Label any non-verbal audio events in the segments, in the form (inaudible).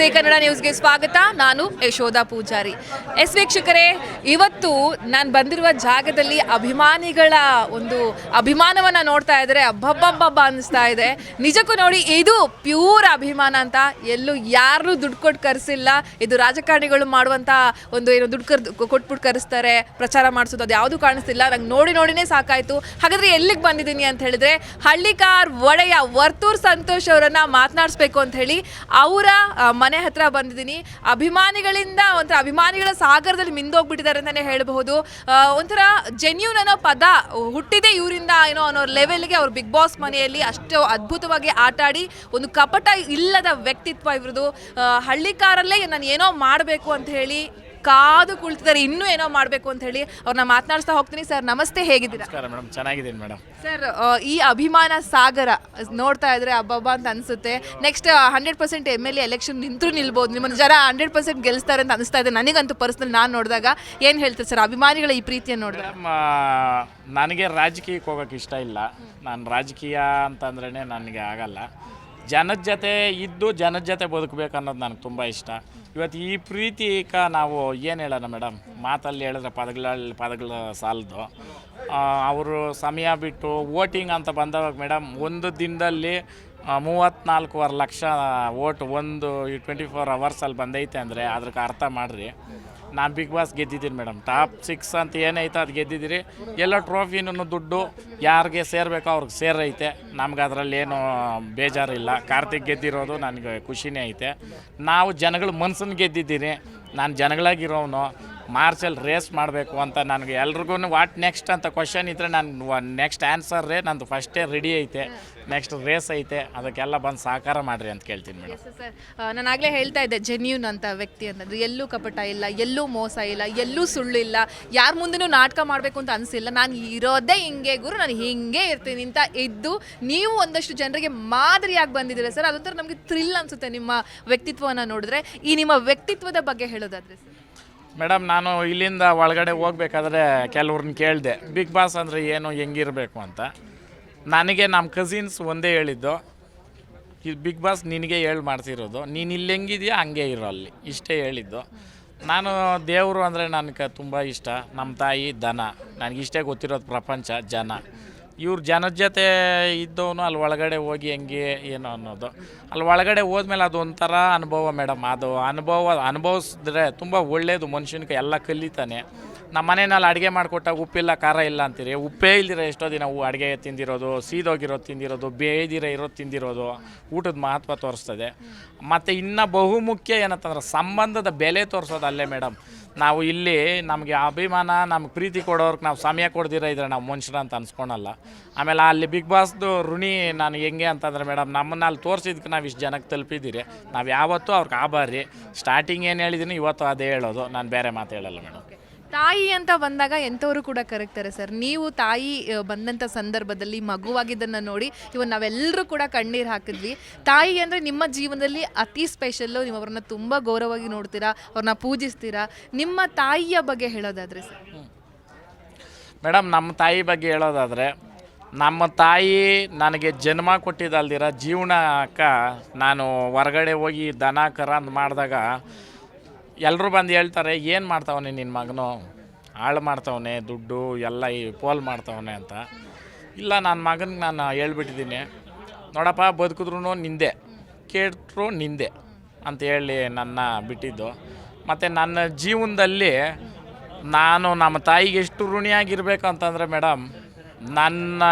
J Kannada ನ್ಯೂಸ್ಗೆ ಸ್ವಾಗತ. ನಾನು ಯಶೋಧ ಪೂಜಾರಿ. ಎಸ್ ವೀಕ್ಷಕರೇ, ಇವತ್ತು ನಾನು ಬಂದಿರುವ ಜಾಗದಲ್ಲಿ ಅಭಿಮಾನಿಗಳ ಒಂದು ಅಭಿಮಾನವನ್ನು ನೋಡ್ತಾ ಇದ್ರೆ ಅಬ್ಬಬ್ಬಬ್ಬ ಅನ್ನಿಸ್ತಾ ಇದೆ. ನಿಜಕ್ಕೂ ನೋಡಿ, ಇದು ಪ್ಯೂರ್ ಅಭಿಮಾನ ಅಂತ. ಎಲ್ಲೂ ಯಾರನ್ನೂ ದುಡ್ಡು ಕೊಟ್ಟು ಕರೆಸಿಲ್ಲ. ಇದು ರಾಜಕಾರಣಿಗಳು ಮಾಡುವಂಥ ಒಂದು ಏನು ದುಡ್ಡು ಕರ್ ಕೊಟ್ಬಿಟ್ಟು ಕರೆಸ್ತಾರೆ, ಪ್ರಚಾರ ಮಾಡಿಸೋದು ಅದು ಯಾವುದು ಕಾಣಿಸ್ತಿಲ್ಲ. ನಂಗೆ ನೋಡಿ ನೋಡಿನೇ ಸಾಕಾಯಿತು. ಹಾಗಾದ್ರೆ ಎಲ್ಲಿಗೆ ಬಂದಿದ್ದೀನಿ ಅಂತ ಹೇಳಿದ್ರೆ, ಹಳ್ಳಿಕಾರ್ ಒಡೆಯ ವರ್ತೂರ್ ಸಂತೋಷ್ ಅವರನ್ನು ಮಾತನಾಡಿಸ್ಬೇಕು ಅಂತ ಹೇಳಿ, ಅವರ ಮನೆ ಹತ್ರ ಬಂದಿದ್ದೀನಿ. ಅಭಿಮಾನಿಗಳಿಂದ ಒಂಥರ ಅಭಿಮಾನಿಗಳ ಸಾಗರದಲ್ಲಿ ಮಿಂದೋಗ್ಬಿಟ್ಟಿದ್ದಾರೆ ಅಂತಲೇ ಹೇಳಬಹುದು. ಒಂಥರ ಜೆನ್ಯೂನ್ ಅನ್ನೋ ಪದ ಹುಟ್ಟಿದೆ ಇವರಿಂದ ಏನೋ ಅನ್ನೋ ಲೆವೆಲ್ಗೆ ಅವ್ರು ಬಿಗ್ ಬಾಸ್ ಮನೆಯಲ್ಲಿ ಅಷ್ಟು ಅದ್ಭುತವಾಗಿ ಆಟ ಆಡಿ ಒಂದು ಕಪಟ ಇಲ್ಲದ ವ್ಯಕ್ತಿತ್ವ ಇವ್ರದ್ದು. ಹಳ್ಳಿಕಾರಲ್ಲೇ ನಾನು ಏನೋ ಮಾಡಬೇಕು ಅಂತ ಹೇಳಿ ಕಾದು ಕುಳಿತಿದ್ದಾರೆ. ಇನ್ನೂ ಏನೋ ಮಾಡಬೇಕು ಅಂತ ಹೇಳಿ ಅವ್ರನ್ನ ಮಾತನಾಡಿಸ್ತಾ ಹೋಗ್ತೀನಿ. ಸರ್ ನಮಸ್ತೆ. ಹೇಗಿದ್ದೀರಾ? ನಮಸ್ಕಾರ ಮೇಡಮ್. ಚೆನ್ನಾಗಿದ್ದೀನಿ ಮೇಡಮ್. ಸರ್ ಈ ಅಭಿಮಾನ ಸಾಗರ ನೋಡ್ತಾ ಇದ್ರೆ ಅಬ್ಬಬ್ಬ ಅಂತ ಅನ್ಸುತ್ತೆ. Next hundred percent M L A election ನಿಂತರೂ ನಿಲ್ಬೋದು. ನಿಮ್ಮನ್ನು ಜನ ಹಂಡ್ರೆಡ್ ಪರ್ಸೆಂಟ್ ಗೆಲ್ಸ್ತಾರೆ ಅಂತ ಅನಿಸ್ತಾ ಇದೆ. ನನಗಂತೂ ಪರ್ಸನಲ್ ನಾನು ನೋಡಿದಾಗ ಏನು ಹೇಳ್ತೀರಿ ಸರ್? ಅಭಿಮಾನಿಗಳ ಈ ಪ್ರೀತಿಯನ್ನು ನೋಡಿದಾಗ ಮೇಡಮ್ ನನಗೆ ರಾಜಕೀಯಕ್ಕೆ ಹೋಗೋಕೆ ಇಷ್ಟ ಇಲ್ಲ. ನಾನು ರಾಜಕೀಯ ಅಂತಂದ್ರೇ ನನಗೆ ಆಗಲ್ಲ. ಜನದ ಜೊತೆ ಇದ್ದು ಜನದ ಜೊತೆ ಬದುಕಬೇಕು ಅನ್ನೋದು ನನಗೆ ತುಂಬ ಇಷ್ಟ. ಇವತ್ತು ಈ ಪ್ರೀತಿಕ ನಾವು ಏನು ಹೇಳೋಣ ಮೇಡಮ್? ಮಾತಲ್ಲಿ ಹೇಳಿದ್ರೆ ಪದಗಳ ಪದಗಳ ಸಾಲದು. ಅವರು ಸಮಯ ಬಿಟ್ಟು ವೋಟಿಂಗ್ ಅಂತ ಬಂದವಾಗ ಮೇಡಮ್ ಒಂದು ದಿನದಲ್ಲಿ ಮೂವತ್ತ್ನಾಲ್ಕೂವರೆ ಲಕ್ಷ ಓಟ್ ಒಂದು ಟ್ವೆಂಟಿ ಫೋರ್ ಅವರ್ಸಲ್ಲಿ ಬಂದೈತೆ ಅಂದರೆ ಅದಕ್ಕೆ ಅರ್ಥ ಮಾಡಿರಿ. ನಾನು ಬಿಗ್ ಬಾಸ್ ಗೆದ್ದಿದ್ದೀನಿ ಮೇಡಮ್. ಟಾಪ್ ಸಿಕ್ಸ್ ಅಂತ ಏನೈತೆ ಅದು ಗೆದ್ದಿದ್ದೀರಿ. ಎಲ್ಲ ಟ್ರೋಫಿನೂ ದುಡ್ಡು ಯಾರಿಗೆ ಸೇರಬೇಕೋ ಅವ್ರಿಗೆ ಸೇರೈತೆ. ನಮ್ಗೆ ಅದರಲ್ಲಿ ಏನು ಬೇಜಾರಿಲ್ಲ. ಕಾರ್ತಿಕ್ ಗೆದ್ದಿರೋದು ನನಗೆ ಖುಷಿನೇ ಐತೆ. ನಾವು ಜನಗಳ ಮನ್ಸನ್ನು ಗೆದ್ದಿದ್ದೀನಿ ನಾನು ಜನಗಳಾಗಿರೋನು ಮಾರ್ಚಲ್ಲಿ ರೇಸ್ ಮಾಡಬೇಕು ಅಂತ ನನಗೆ ಎಲ್ರಿಗೂ ವಾಟ್ ನೆಕ್ಸ್ಟ್ ಅಂತ ಕ್ವಶನ್ ಇದ್ದರೆ ನಾನು ನೆಕ್ಸ್ಟ್ ಆನ್ಸರ್ರೇ ನಂದು ಫಸ್ಟೇ ರೆಡಿ ಐತೆ. ನೆಕ್ಸ್ಟ್ ರೇಸ್ ಐತೆ. ಅದಕ್ಕೆಲ್ಲ ಬಂದು ಸಹಕಾರ ಮಾಡಿರಿ ಅಂತ ಕೇಳ್ತೀನಿ ಮೇಡಮ್. ಸರ್ ನಾನು ಆಗಲೇ ಹೇಳ್ತಾ ಇದ್ದೆ ಜೆನ್ಯೂನ್ ಅಂತ ವ್ಯಕ್ತಿ ಅಂತಂದ್ರೆ ಎಲ್ಲೂ ಕಪಟ ಇಲ್ಲ, ಎಲ್ಲೂ ಮೋಸ ಇಲ್ಲ, ಎಲ್ಲೂ ಸುಳ್ಳು ಇಲ್ಲ. ಯಾರ ಮುಂದೆನೂ ನಾಟಕ ಮಾಡಬೇಕು ಅಂತ ಅನಿಸಿಲ್ಲ. ನಾನು ಇರೋದೇ ಹಿಂಗೆ, ಗುರು, ನಾನು ಹಿಂಗೆ ಇರ್ತೀನಿ ಅಂತ ಇದ್ದು ನೀವು ಒಂದಷ್ಟು ಜನರಿಗೆ ಮಾದರಿಯಾಗಿ ಬಂದಿದ್ದೀರಾ ಸರ್ ಅದೊಂಥರ ನಮಗೆ ಥ್ರಿಲ್ ಅನಿಸುತ್ತೆ ನಿಮ್ಮ ವ್ಯಕ್ತಿತ್ವವನ್ನು ನೋಡಿದ್ರೆ. ಈ ನಿಮ್ಮ ವ್ಯಕ್ತಿತ್ವದ ಬಗ್ಗೆ ಹೇಳೋದಾದ್ರೆ ಸರ್ ಮೇಡಮ್, ನಾನು ಇಲ್ಲಿಂದ ಒಳಗಡೆ ಹೋಗ್ಬೇಕಾದ್ರೆ ಕೆಲವ್ರನ್ನ ಕೇಳಿದೆ, ಬಿಗ್ ಬಾಸ್ ಅಂದರೆ ಏನು, ಹೆಂಗಿರಬೇಕು ಅಂತ. ನನಗೆ ನಮ್ಮ ಕಸಿನ್ಸ್ ಒಂದೇ ಹೇಳಿದ್ದು, ಈ ಬಿಗ್ ಬಾಸ್ ನಿನಗೆ ಹೇಳಿ ಮಾಡ್ತಿರೋದು, ನೀನು ಇಲ್ಲಿ ಹೆಂಗಿದೆಯಾ, ಹಂಗೆ ಇರೋ ಅಲ್ಲಿ. ಇಷ್ಟೇ ಹೇಳಿದ್ದು. ನಾನು ದೇವರು ಅಂದರೆ ನನಗೆ ತುಂಬ ಇಷ್ಟ ನಮ್ಮ ತಾಯಿ ದನ. ನನಗಿಷ್ಟೇ ಗೊತ್ತಿರೋದು ಪ್ರಪಂಚ, ಜನ. ಇವ್ರು ಜನದ ಜೊತೆ ಇದ್ದವನು ಅಲ್ಲಿ ಒಳಗಡೆ ಹೋಗಿ ಹೆಂಗೆ ಏನು ಅನ್ನೋದು. ಅಲ್ಲಿ ಒಳಗಡೆ ಹೋದ್ಮೇಲೆ ಅದು ಒಂಥರ ಅನುಭವ ಮೇಡಮ್. ಅದು ಅನುಭವ ಅನುಭವಿಸಿದ್ರೆ ತುಂಬ ಒಳ್ಳೆಯದು ಮನುಷ್ಯನಿಗೆ ಎಲ್ಲ ಕಲಿತಾನೆ. ನಮ್ಮ ಮನೆಯಲ್ಲಿ ಅಡುಗೆ ಮಾಡಿಕೊಟ್ಟಾಗ ಉಪ್ಪಿಲ್ಲ, ಖಾರ ಇಲ್ಲ ಅಂತೀರಿ. ಉಪ್ಪೇ ಇಲ್ದಿರ ಎಷ್ಟೋ ದಿನ ಅಡುಗೆ ತಿಂದಿರೋದು, ಸೀದೋಗಿರೋದು ತಿಂದಿರೋದು, ಬೇಯ್ದಿರ ಇರೋದು ತಿಂದಿರೋದು. ಊಟದ ಮಹತ್ವ ತೋರಿಸ್ತದೆ. ಮತ್ತು ಇನ್ನು ಬಹುಮುಖ್ಯ ಏನಂತಂದ್ರೆ ಸಂಬಂಧದ ಬೆಲೆ ತೋರಿಸೋದು ಅಲ್ಲೇ ಮೇಡಮ್. ನಾವು ಇಲ್ಲಿ ನಮಗೆ ಅಭಿಮಾನ, ನಮ್ಗೆ ಪ್ರೀತಿ ಕೊಡೋರ್ಗೆ ನಾವು ಸಮಯ ಕೊಡ್ದಿರ ಇದ್ರೆ ನಾವು ಮನುಷ್ಯರ ಅಂತ ಅನ್ಸ್ಕೊಳಲ್ಲ. ಆಮೇಲೆ ಅಲ್ಲಿ ಬಿಗ್ ಬಾಸ್ದು ಋಣಿ ನಾನು ಹೆಂಗೆ ಅಂತಂದ್ರೆ ಮೇಡಮ್ ನಮ್ಮನ್ನ ಅಲ್ಲಿ ತೋರಿಸಿದ್ಕೆ ನಾವು ಇಷ್ಟು ಜನಕ್ಕೆ ತಲುಪಿದ್ದೀರಿ. ನಾವು ಯಾವತ್ತೂ ಅವ್ರಿಗೆ ಆಭಾರಿ. ಸ್ಟಾರ್ಟಿಂಗ್ ಏನು ಹೇಳಿದ್ದೀನಿ ಇವತ್ತು ಅದೇ ಹೇಳೋದು. ನಾನು ಬೇರೆ ಮಾತು ಹೇಳಲ್ಲ ಮೇಡಮ್ ತಾಯಿ ಅಂತ ಬಂದಾಗ ಎಂಥವರು ಕೂಡ ಕರಗ್ತಾರೆ ಸರ್. ನೀವು ತಾಯಿ ಬಂದಂಥ ಸಂದರ್ಭದಲ್ಲಿ ಮಗುವಾಗಿದ್ದನ್ನು ನೋಡಿ ಇವನ್ ನಾವೆಲ್ಲರೂ ಕೂಡ ಕಣ್ಣೀರು ಹಾಕಿದ್ವಿ. ತಾಯಿ ಅಂದರೆ ನಿಮ್ಮ ಜೀವನದಲ್ಲಿ ಅತಿ ಸ್ಪೆಷಲ್ಲು ನೀವು ಅವ್ರನ್ನ ತುಂಬ ಗೌರವವಾಗಿ ನೋಡ್ತೀರಾ, ಅವ್ರನ್ನ ಪೂಜಿಸ್ತೀರಾ? ನಿಮ್ಮ ತಾಯಿಯ ಬಗ್ಗೆ ಹೇಳೋದಾದ್ರೆ ಸರ್. ಮೇಡಮ್ ನಮ್ಮ ತಾಯಿ ಬಗ್ಗೆ ಹೇಳೋದಾದರೆ, ನಮ್ಮ ತಾಯಿ ನನಗೆ ಜನ್ಮ ಕೊಟ್ಟಿದ್ದಲ್ದಿರ ಜೀವನಕ್ಕ ನಾನು ಹೊರಗಡೆ ಹೋಗಿ ದನ, ಕರ ಮಾಡಿದಾಗ ಎಲ್ಲರೂ ಬಂದು ಹೇಳ್ತಾರೆ, ಏನು ಮಾಡ್ತಾವನೆ ನಿನ್ನ ಮಗನು? ಹಾಳು ಮಾಡ್ತಾವನೆ, ದುಡ್ಡು ಎಲ್ಲ ಈ ಪೋಲ್ ಮಾಡ್ತಾವನೆ ಅಂತ. ಇಲ್ಲ ನನ್ನ ಮಗನಿಗೆ ನಾನು ಹೇಳ್ಬಿಟ್ಟಿದ್ದೀನಿ. ನೋಡಪ್ಪ ಬದುಕಿದ್ರು ನಿಂದೆ, ಕೇಟ್ರು ನಿಂದೆ, ಅಂತ ಹೇಳಿ ನನ್ನ ಬಿಟ್ಟಿದ್ದು. ಮತ್ತು ನನ್ನ ಜೀವನದಲ್ಲಿ ನಾನು ನಮ್ಮ ತಾಯಿಗೆ ಎಷ್ಟು ಋಣಿಯಾಗಿರ್ಬೇಕು ಅಂತಂದರೆ ಮೇಡಮ್, ನನ್ನ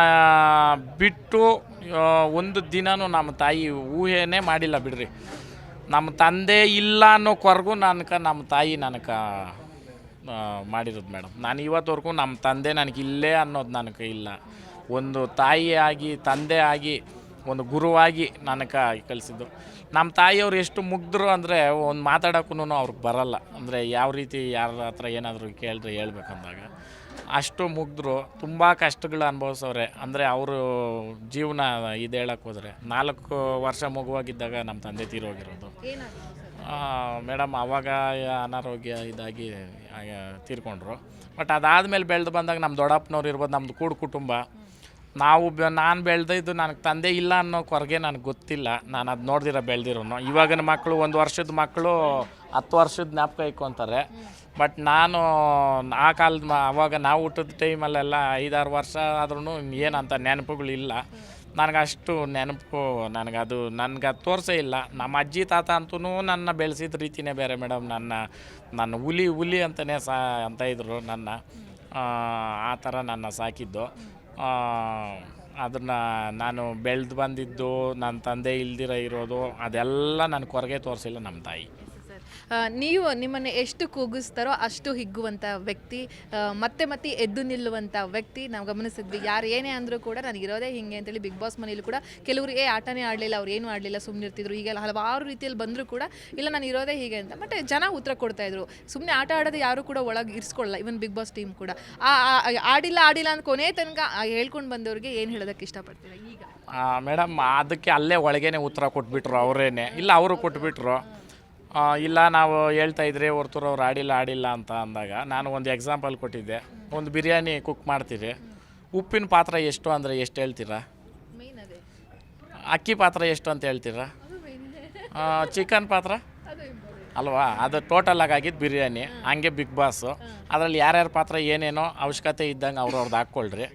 ಬಿಟ್ಟು ಒಂದು ದಿನವೂ ನಮ್ಮ ತಾಯಿ ಊಹೆನೇ ಮಾಡಿಲ್ಲ ಬಿಡ್ರಿ. ನಮ್ಮ ತಂದೆ ಇಲ್ಲ ಅನ್ನೋ ಕೊರಗು ನನಗೆ ನಮ್ಮ ತಾಯಿ ನನಗೆ ಮಾಡಿರೋದು ಮೇಡಮ್. ನಾನು ಇವತ್ತವರೆಗೂ ನಮ್ಮ ತಂದೆ ನನಗೆ ಇಲ್ಲೇ ಅನ್ನೋದು ನನಗೆ ಇಲ್ಲ. ಒಂದು ತಾಯಿಯಾಗಿ ತಂದೆ ಆಗಿ, ಒಂದು ಗುರುವಾಗಿ ನನಗೆ ಕಲಿಸಿದ್ದು. ನಮ್ಮ ತಾಯಿಯವರು ಎಷ್ಟು ಮುಗ್ಧರು ಅಂದರೆ ಒಂದು ಮಾತಾಡೋಕ್ಕೂ ಅವ್ರಿಗೆ ಬರಲ್ಲ. ಅಂದರೆ ಯಾವ ರೀತಿ ಯಾರ ಹತ್ರ ಏನಾದರೂ ಕೇಳಿದ್ರೆ ಹೇಳ್ಬೇಕಂದಾಗ. ಅಷ್ಟು ಮುಗಿದ್ರು, ತುಂಬ ಕಷ್ಟಗಳು ಅನುಭವಿಸೋರೆ ಅಂದರೆ ಅವರು ಜೀವನ ಇದು ಹೇಳಕ್ಕೆ ಹೋದರೆ, ನಾಲ್ಕು ವರ್ಷ ಮಗುವಾಗಿದ್ದಾಗ ನಮ್ಮ ತಂದೆ ತೀರೋಗಿರೋದು. ಮೇಡಮ್ ಆವಾಗ ಅನಾರೋಗ್ಯ ಇದಾಗಿ ತೀರ್ಕೊಂಡ್ರು. ಬಟ್ ಅದಾದಮೇಲೆ ಬೆಳೆದು ಬಂದಾಗ ನಮ್ಮ ದೊಡ್ಡಪ್ಪನವ್ರು ಇರ್ಬೋದು ನಮ್ಮದು ಕೂಡು ಕುಟುಂಬ. ನಾವು ಬೆ, ನಾನು ಬೆಳೆದಿದ್ದು ನನಗೆ ತಂದೆ ಇಲ್ಲ ಅನ್ನೋ ಕೊರಗೆ ನನಗೆ ಗೊತ್ತಿಲ್ಲ. ನಾನು ಅದು ನೋಡ್ದಿರ ಬೆಳೆದಿರೋನು. ಇವಾಗಿನ ಮಕ್ಕಳು ಒಂದು ವರ್ಷದ ಮಕ್ಕಳು ಹತ್ತು ವರ್ಷದ ಜ್ಞಾಪಕ ಇಟ್ಕೊತಾರೆ. ಬಟ್ ನಾನು ಆ ಕಾಲದ ಮ ಅವಾಗ ನಾವು ಹುಟ್ಟಿದ ಟೈಮಲ್ಲೆಲ್ಲ ಐದಾರು ವರ್ಷ ಆದ್ರೂ ಏನಂತ ನೆನಪುಗಳಿಲ್ಲ ನನಗೆ ಅಷ್ಟು ನೆನಪು ನನಗದು ನನಗೆ ತೋರಿಸೇ ಇಲ್ಲ. ನಮ್ಮ ಅಜ್ಜಿ ತಾತ ಅಂತೂ ನನ್ನ ಬೆಳೆಸಿದ ರೀತಿನೇ ಬೇರೆ ಮೇಡಮ್ ನನ್ನ ನನ್ನ ಹುಲಿ ಹುಲಿ ಅಂತಲೇ ಸಾ ಅಂತ ಇದ್ದರು ನನ್ನ. ಆ, ಆ ಥರ ನನ್ನ ಸಾಕಿದ್ದು. ಅದನ್ನು ನಾನು ಬೆಳೆದು ಬಂದಿದ್ದು ನನ್ನ ತಂದೆ ಇಲ್ದಿರ ಇರೋದು ಅದೆಲ್ಲ ನನ್ನ ಕೊರಗೆ ತೋರಿಸಿಲ್ಲ ನಮ್ಮ ತಾಯಿ. ನೀವು ನಿಮ್ಮನ್ನು ಎಷ್ಟು ಕೂಗಿಸ್ತಾರೋ ಅಷ್ಟು ಹಿಗ್ಗುವಂಥ ವ್ಯಕ್ತಿ ಮತ್ತೆ ಮತ್ತೆ ಎದ್ದು ನಿಲ್ಲುವಂಥ ವ್ಯಕ್ತಿ ನಾವು ಗಮನಿಸಿದ್ವಿ. ಯಾರು ಏನೇ ಅಂದರೂ ಕೂಡ ನನಗೆ ಇರೋದೇ ಹಿಂಗೆ ಅಂತೇಳಿ ಬಿಗ್ ಬಾಸ್ ಮನೇಲಿ ಕೂಡ ಕೆಲವರು, ಏ, ಆಟನೇ ಆಡಲಿಲ್ಲ, ಅವ್ರು ಏನು ಆಡಲಿಲ್ಲ ಸುಮ್ಮನೆ ಇರ್ತಿದ್ರು. ಹೀಗೆಲ್ಲ ಹಲವಾರು ರೀತಿಯಲ್ಲಿ ಬಂದರೂ ಕೂಡ, ಇಲ್ಲ, ನಾನು ಇರೋದೇ ಹೀಗೆ ಅಂತ. ಬಟ್ ಜನ ಉತ್ತರ ಕೊಡ್ತಾ ಇದ್ರು. ಸುಮ್ಮನೆ ಆಟ ಆಡೋದು ಯಾರು ಕೂಡ ಒಳಗೆ ಇರಿಸ್ಕೊಳ್ಳಲ್ಲ ಇವನ್ ಬಿಗ್ ಬಾಸ್ ಟೀಮ್ ಕೂಡ. ಆ- ಆಡಿಲ್ಲ ಆಡಿಲ್ಲ ಅಂತ ಕೊನೆ ತನಕ ಹೇಳ್ಕೊಂಡು ಬಂದವ್ರಿಗೆ ಏನು ಹೇಳೋದಕ್ಕೆ ಇಷ್ಟಪಡ್ತೀರಾ ಈಗ? ಮೇಡಮ್, ಅದಕ್ಕೆ ಅಲ್ಲೇ ಒಳಗೇನೆ ಉತ್ತರ ಕೊಟ್ಬಿಟ್ರು ಅವರೇನೆ. ಇಲ್ಲ, ಅವರು ಕೊಟ್ಬಿಟ್ರು. ಆ, ಇಲ್ಲ ನಾವು ಹೇಳ್ತಾ ಇದ್ರೆ ಹೊರ್ತೂರು ಅವ್ರು ಆಡಿಲ್ಲ ಆಡಿಲ್ಲ ಅಂತ ಅಂದಾಗ ನಾನು ಒಂದು ಎಕ್ಸಾಂಪಲ್ ಕೊಟ್ಟಿದ್ದೆ. ಒಂದು ಬಿರಿಯಾನಿ ಕುಕ್ ಮಾಡ್ತೀರಿ. ಉಪ್ಪಿನ ಪಾತ್ರ ಎಷ್ಟು ಅಂದರೆ ಎಷ್ಟು ಹೇಳ್ತೀರಾ? ಮೇನ್ ಅದೇ. ಅಕ್ಕಿ ಪಾತ್ರ ಎಷ್ಟು ಅಂತ ಹೇಳ್ತೀರಾ? ಚಿಕನ್ ಪಾತ್ರ? ಅದು. ಅಲ್ವಾ? ಅದು ಟೋಟಲ್ ಆಗಿ ಆಗಿದ್ದು ಬಿರಿಯಾನಿ. ಹಂಗೆ ಬಿಗ್ ಬಾಸು ಅದರಲ್ಲಿ ಯಾರ್ಯಾರ ಪಾತ್ರ ಏನೇನೋ ಅವಶ್ಯಕತೆ ಇದ್ದಂಗೆ ಅವ್ರವ್ರದ್ದು ಹಾಕ್ಕೊಳ್ರಿ.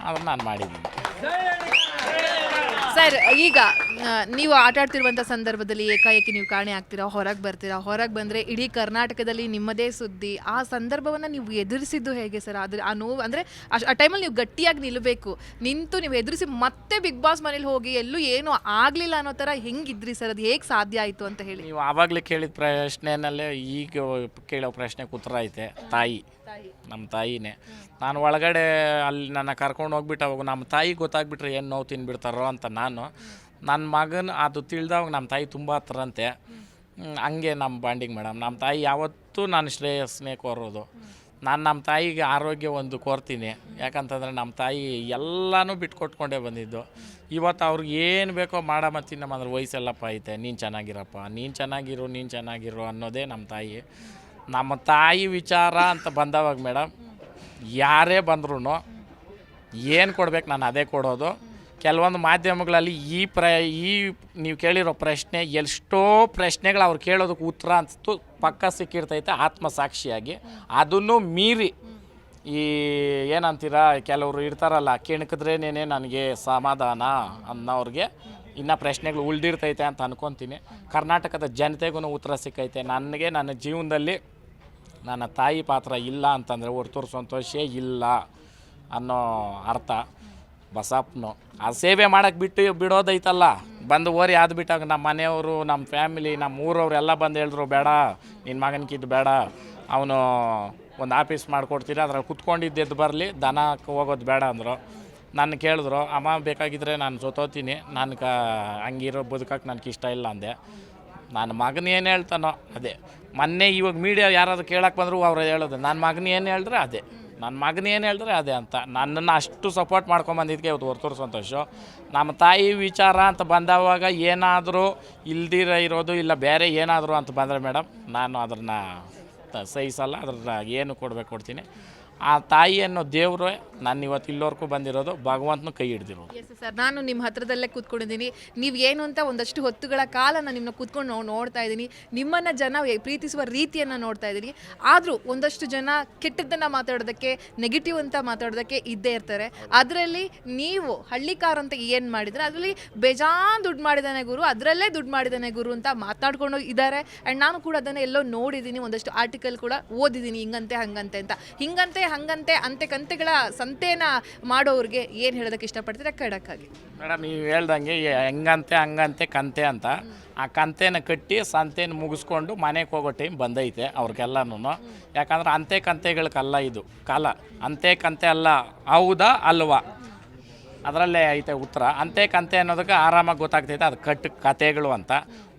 ಅದನ್ನು ನಾನು ಮಾಡಿದ್ದೀನಿ. ಸರ್, ಈಗ ನೀವು ಆಟ ಆಡ್ತಿರುವಂಥ ಸಂದರ್ಭದಲ್ಲಿ ಏಕಾಏಕಿ ನೀವು ಕಾಣೆ ಆಗ್ತೀರಾ, ಹೊರಗೆ ಬರ್ತೀರಾ? ಹೊರಗೆ ಬಂದರೆ ಇಡೀ ಕರ್ನಾಟಕದಲ್ಲಿ ನಿಮ್ಮದೇ ಸುದ್ದಿ. ಆ ಸಂದರ್ಭವನ್ನು ನೀವು ಎದುರಿಸಿದ್ದು ಹೇಗೆ ಸರ್? ಅದ್ರ ಆ ನೋವು, ಅಂದರೆ ಆ ಟೈಮಲ್ಲಿ ನೀವು ಗಟ್ಟಿಯಾಗಿ ನಿಲ್ಲಬೇಕು ನಿಂತು ನೀವು ಎದುರಿಸಿ ಮತ್ತೆ ಬಿಗ್ ಬಾಸ್ ಮನೇಲಿ ಹೋಗಿ ಎಲ್ಲೂ ಏನೂ ಆಗಲಿಲ್ಲ ಅನ್ನೋ ಥರ ಹೆಂಗಿದ್ರಿ ಸರ್? ಅದು ಹೇಗೆ ಸಾಧ್ಯ ಆಯಿತು ಅಂತ ಹೇಳಿ. ನೀವು ಆವಾಗಲೇ ಕೇಳಿದ ಪ್ರಶ್ನೆನಲ್ಲೇ ಈಗ ಕೇಳೋ ಪ್ರಶ್ನೆ ಉತ್ತರ ಐತೆ ತಾಯಿ. ನಮ್ಮ ತಾಯಿನೇ. ನಾನು ಒಳಗಡೆ ಅಲ್ಲಿ ನನ್ನ ಕರ್ಕೊಂಡು ಹೋಗ್ಬಿಟ್ಟು ಅವಾಗ ನಮ್ಮ ತಾಯಿ ಗೊತ್ತಾಗ್ಬಿಟ್ರೆ ಏನು ನೋವು ತಿನ್ಬಿಡ್ತಾರೋ ಅಂತ ನಾನು. ನನ್ನ ಮಗನ ಅದು ತಿಳಿದವಾಗ ನಮ್ಮ ತಾಯಿ ತುಂಬ ಹತ್ರಂತೆ ಹಂಗೆ ನಮ್ಮ ಬಾಂಡಿಂಗ್ ಮೇಡಮ್ ನಮ್ಮ ತಾಯಿ ಯಾವತ್ತೂ ನಾನು ಶ್ರೇಯಸ್ನೇ ಕೋರೋದು ನಾನು ನಮ್ಮ ತಾಯಿಗೆ ಆರೋಗ್ಯ ಒಂದು ಕೋರ್ತೀನಿ. ಯಾಕಂತಂದರೆ ನಮ್ಮ ತಾಯಿ ಎಲ್ಲನೂ ಬಿಟ್ಕೊಟ್ಕೊಂಡೇ ಬಂದಿದ್ದು. ಇವತ್ತು ಅವ್ರಿಗೆ ಏನು ಬೇಕೋ ಮಾಡಮ್ಮ, ತಿನ್ನಮ್ಮ ಅಂದ್ರೆ ವಯಸ್ಸೆಲ್ಲಪ್ಪ ಐತೆ. ನೀನು ಚೆನ್ನಾಗಿರಪ್ಪ. ನೀನು ಚೆನ್ನಾಗಿರು ನೀನು ಚೆನ್ನಾಗಿರು ಅನ್ನೋದೇ ನಮ್ಮ ತಾಯಿ. ನಮ್ಮ ತಾಯಿ ವಿಚಾರ ಅಂತ ಬಂದವಾಗ ಮೇಡಮ್, ಯಾರೇ ಬಂದ್ರೂ ಏನು ಕೊಡ್ಬೇಕು ನಾನು ಅದೇ ಕೊಡೋದು. ಕೆಲವೊಂದು ಮಾಧ್ಯಮಗಳಲ್ಲಿ ಈ ಪ್ರ ಈ ನೀವು ಕೇಳಿರೋ ಪ್ರಶ್ನೆ, ಎಷ್ಟೋ ಪ್ರಶ್ನೆಗಳು ಅವ್ರು ಕೇಳೋದಕ್ಕೆ ಉತ್ತರ ಅಂತೂ ಪಕ್ಕ ಸಿಕ್ಕಿರ್ತೈತೆ ಆತ್ಮಸಾಕ್ಷಿಯಾಗಿ. ಅದನ್ನು ಮೀರಿ ಈ ಏನಂತೀರ, ಕೆಲವರು ಇರ್ತಾರಲ್ಲ ಕೆಣಕಿದ್ರೇನೇ ನನಗೆ ಸಮಾಧಾನ ಅನ್ನೋರಿಗೆ ಇನ್ನು ಪ್ರಶ್ನೆಗಳು ಉಳ್ದಿರ್ತೈತೆ ಅಂತ ಅನ್ಕೊತೀನಿ. ಕರ್ನಾಟಕದ ಜನತೆಗೂ ಉತ್ತರ ಸಿಕ್ಕೈತೆ. ನನಗೆ ನನ್ನ ಜೀವನದಲ್ಲಿ ನನ್ನ ತಾಯಿ ಪಾತ್ರ ಇಲ್ಲ ಅಂತಂದರೆ ಹೊರ್ತೂರು ಸಂತೋಷೇ ಇಲ್ಲ ಅನ್ನೋ ಅರ್ಥ. ಬಸಪ್ಪನು. ಆ ಸೇವೆ ಮಾಡೋಕ್ಕೆ ಬಿಟ್ಟು ಬಿಡೋದೈತಲ್ಲ. ಬಂದು ಓರಿ ಆದ ಬಿಟ್ಟಾಗ ನಮ್ಮ ಮನೆಯವರು, ನಮ್ಮ ಫ್ಯಾಮಿಲಿ, ನಮ್ಮ ಊರವ್ರು ಎಲ್ಲ ಬಂದು ಹೇಳಿದ್ರು, ಬೇಡ ನಿನ್ನ ಮಗನಿಗಿದ್ದು ಬೇಡ. ಅವನು ಒಂದು ಆಫೀಸ್ ಮಾಡಿಕೊಡ್ತೀರಿ, ಅದ್ರಲ್ಲಿ ಕುತ್ಕೊಂಡಿದ್ದೆದ್ದು ಬರಲಿ ದನಕ್ಕೆ ಹೋಗೋದು ಬೇಡ ಅಂದರು. ನನ್ನ ಕೇಳಿದ್ರು, ಅಮ್ಮ ಬೇಕಾಗಿದ್ದರೆ ನಾನು ಸೊತೋತೀನಿ. ನನ್ಗೆ ಹಂಗಿರೋ ಬದುಕಕ್ಕೆ ನನಗೆ ಇಷ್ಟ ಇಲ್ಲ ಅಂದೆ. ನನ್ನ ಮಗನ ಏನು ಹೇಳ್ತಾನೋ ಅದೇ. ಮೊನ್ನೆ ಇವಾಗ ಮೀಡಿಯಾ ಯಾರಾದ್ರು ಕೇಳಕ್ಕೆ ಬಂದರೂ ಅವ್ರು ಹೇಳೋದು ನನ್ನ ಮಗನ ಏನು ಹೇಳಿದ್ರೆ ಅದೇ ನನ್ನ ಮಗನ ಏನು ಹೇಳಿದ್ರೆ ಅದೇ ಅಂತ. ನನ್ನನ್ನು ಅಷ್ಟು ಸಪೋರ್ಟ್ ಮಾಡ್ಕೊಂಬಂದಿದ್ದಕ್ಕೆ ಇವತ್ತು ಹೊರ್ತೂರು ಸಂತೋಷ. ನಮ್ಮ ತಾಯಿ ವಿಚಾರ ಅಂತ ಬಂದವಾಗ ಏನಾದರೂ ಇಲ್ದಿರ ಇರೋದು ಇಲ್ಲ ಬೇರೆ ಏನಾದರೂ ಅಂತ ಬಂದರೆ ಮೇಡಮ್, ನಾನು ಅದನ್ನು ಸಹಿಸಲ್ಲ ಅದ್ರ ಏನು ಕೊಡ್ಬೇಕು ಕೊಡ್ತೀನಿ. ಆ ತಾಯಿ ಅನ್ನೋ ದೇವರು ನಾನು ಇವತ್ತು ಇಲ್ಲೋರ್ಗೂ ಬಂದಿರೋದು, ಭಗವಂತನ ಕೈ ಹಿಡ್ದಿರೋದು. ಎಸ್ ಸರ್ ನಾನು ನಿಮ್ಮ ಹತ್ರದಲ್ಲೇ ಕೂತ್ಕೊಂಡಿದ್ದೀನಿ. ನೀವು ಏನು ಅಂತ ಒಂದಷ್ಟು ಹೊತ್ತುಗಳ ಕಾಲ ನಾನು ನಿಮ್ಮನ್ನ ಕೂತ್ಕೊಂಡು ನೋಡ್ತಾ ಇದ್ದೀನಿ. ನಿಮ್ಮನ್ನು ಜನ ಪ್ರೀತಿಸುವ ರೀತಿಯನ್ನು ನೋಡ್ತಾ ಇದ್ದೀನಿ. ಆದರೂ ಒಂದಷ್ಟು ಜನ ಕೆಟ್ಟದ್ದನ್ನು ಮಾತಾಡೋದಕ್ಕೆ ನೆಗೆಟಿವ್ ಅಂತ ಮಾತಾಡೋದಕ್ಕೆ ಇದ್ದೇ ಇರ್ತಾರೆ. ಅದರಲ್ಲಿ ನೀವು ಹಳ್ಳಿಕಾರ ಅಂತ ಏನು ಮಾಡಿದರೆ, ಅದರಲ್ಲಿ ಬೇಜಾನ್ ದುಡ್ಡು ಮಾಡಿದಾನೆ ಗುರು, ಅದರಲ್ಲೇ ದುಡ್ಡು ಮಾಡಿದಾನೆ ಗುರು ಅಂತ ಮಾತಾಡ್ಕೊಂಡು ಇದ್ದಾರೆ. ಆ್ಯಂಡ್ ನಾನು ಕೂಡ ಅದನ್ನು ಎಲ್ಲೋ ನೋಡಿದ್ದೀನಿ, ಒಂದಷ್ಟು ಆರ್ಟಿಕಲ್ ಕೂಡ ಓದಿದ್ದೀನಿ, ಹಿಂಗಂತೆ, ಹಂಗಂತೆ ಅಂತ. ಹಿಂಗಂತೆ ಹಂಗಂತೆ, ಅಂತೆ ಕಂತೆಗಳ ಸಂತೆನ ಮಾಡೋರಿಗೆ ಏನು ಹೇಳೋದಕ್ಕೆ ಇಷ್ಟಪಡ್ತೀರಾ? ಖಡಕ್ಕಾಗಿ ಮೇಡಮ್, ನೀವು ಹೇಳ್ದಂಗೆ ಹೆಂಗಂತೆ, ಹಂಗಂತೆ, ಕಂತೆ ಅಂತ. ಆ ಕಂತೆನ ಕಟ್ಟಿ ಸಂತೆನ ಮುಗಿಸ್ಕೊಂಡು ಮನೆಗೆ ಹೋಗೋ ಟೈಮ್ ಬಂದೈತೆ ಅವ್ರಿಗೆಲ್ಲನೂ ಯಾಕಂದ್ರೆ ಅಂತೆ ಕಂತೆಗಳಕ್ಕಲ್ಲ ಇದು, ಕಾಲ. ಅಂತೆ ಕಂತೆ ಅಲ್ಲ, ಹೌದಾ, ಅಲ್ವಾ? ಅದರಲ್ಲೇ ಐತೆ ಉತ್ತರ. ಅಂತೆ ಕಂತೆ ಅನ್ನೋದಕ್ಕೆ ಆರಾಮಾಗಿ ಗೊತ್ತಾಗ್ತೈತೆ, ಅದು ಕಟ್ಟು ಕತೆಗಳು ಅಂತ.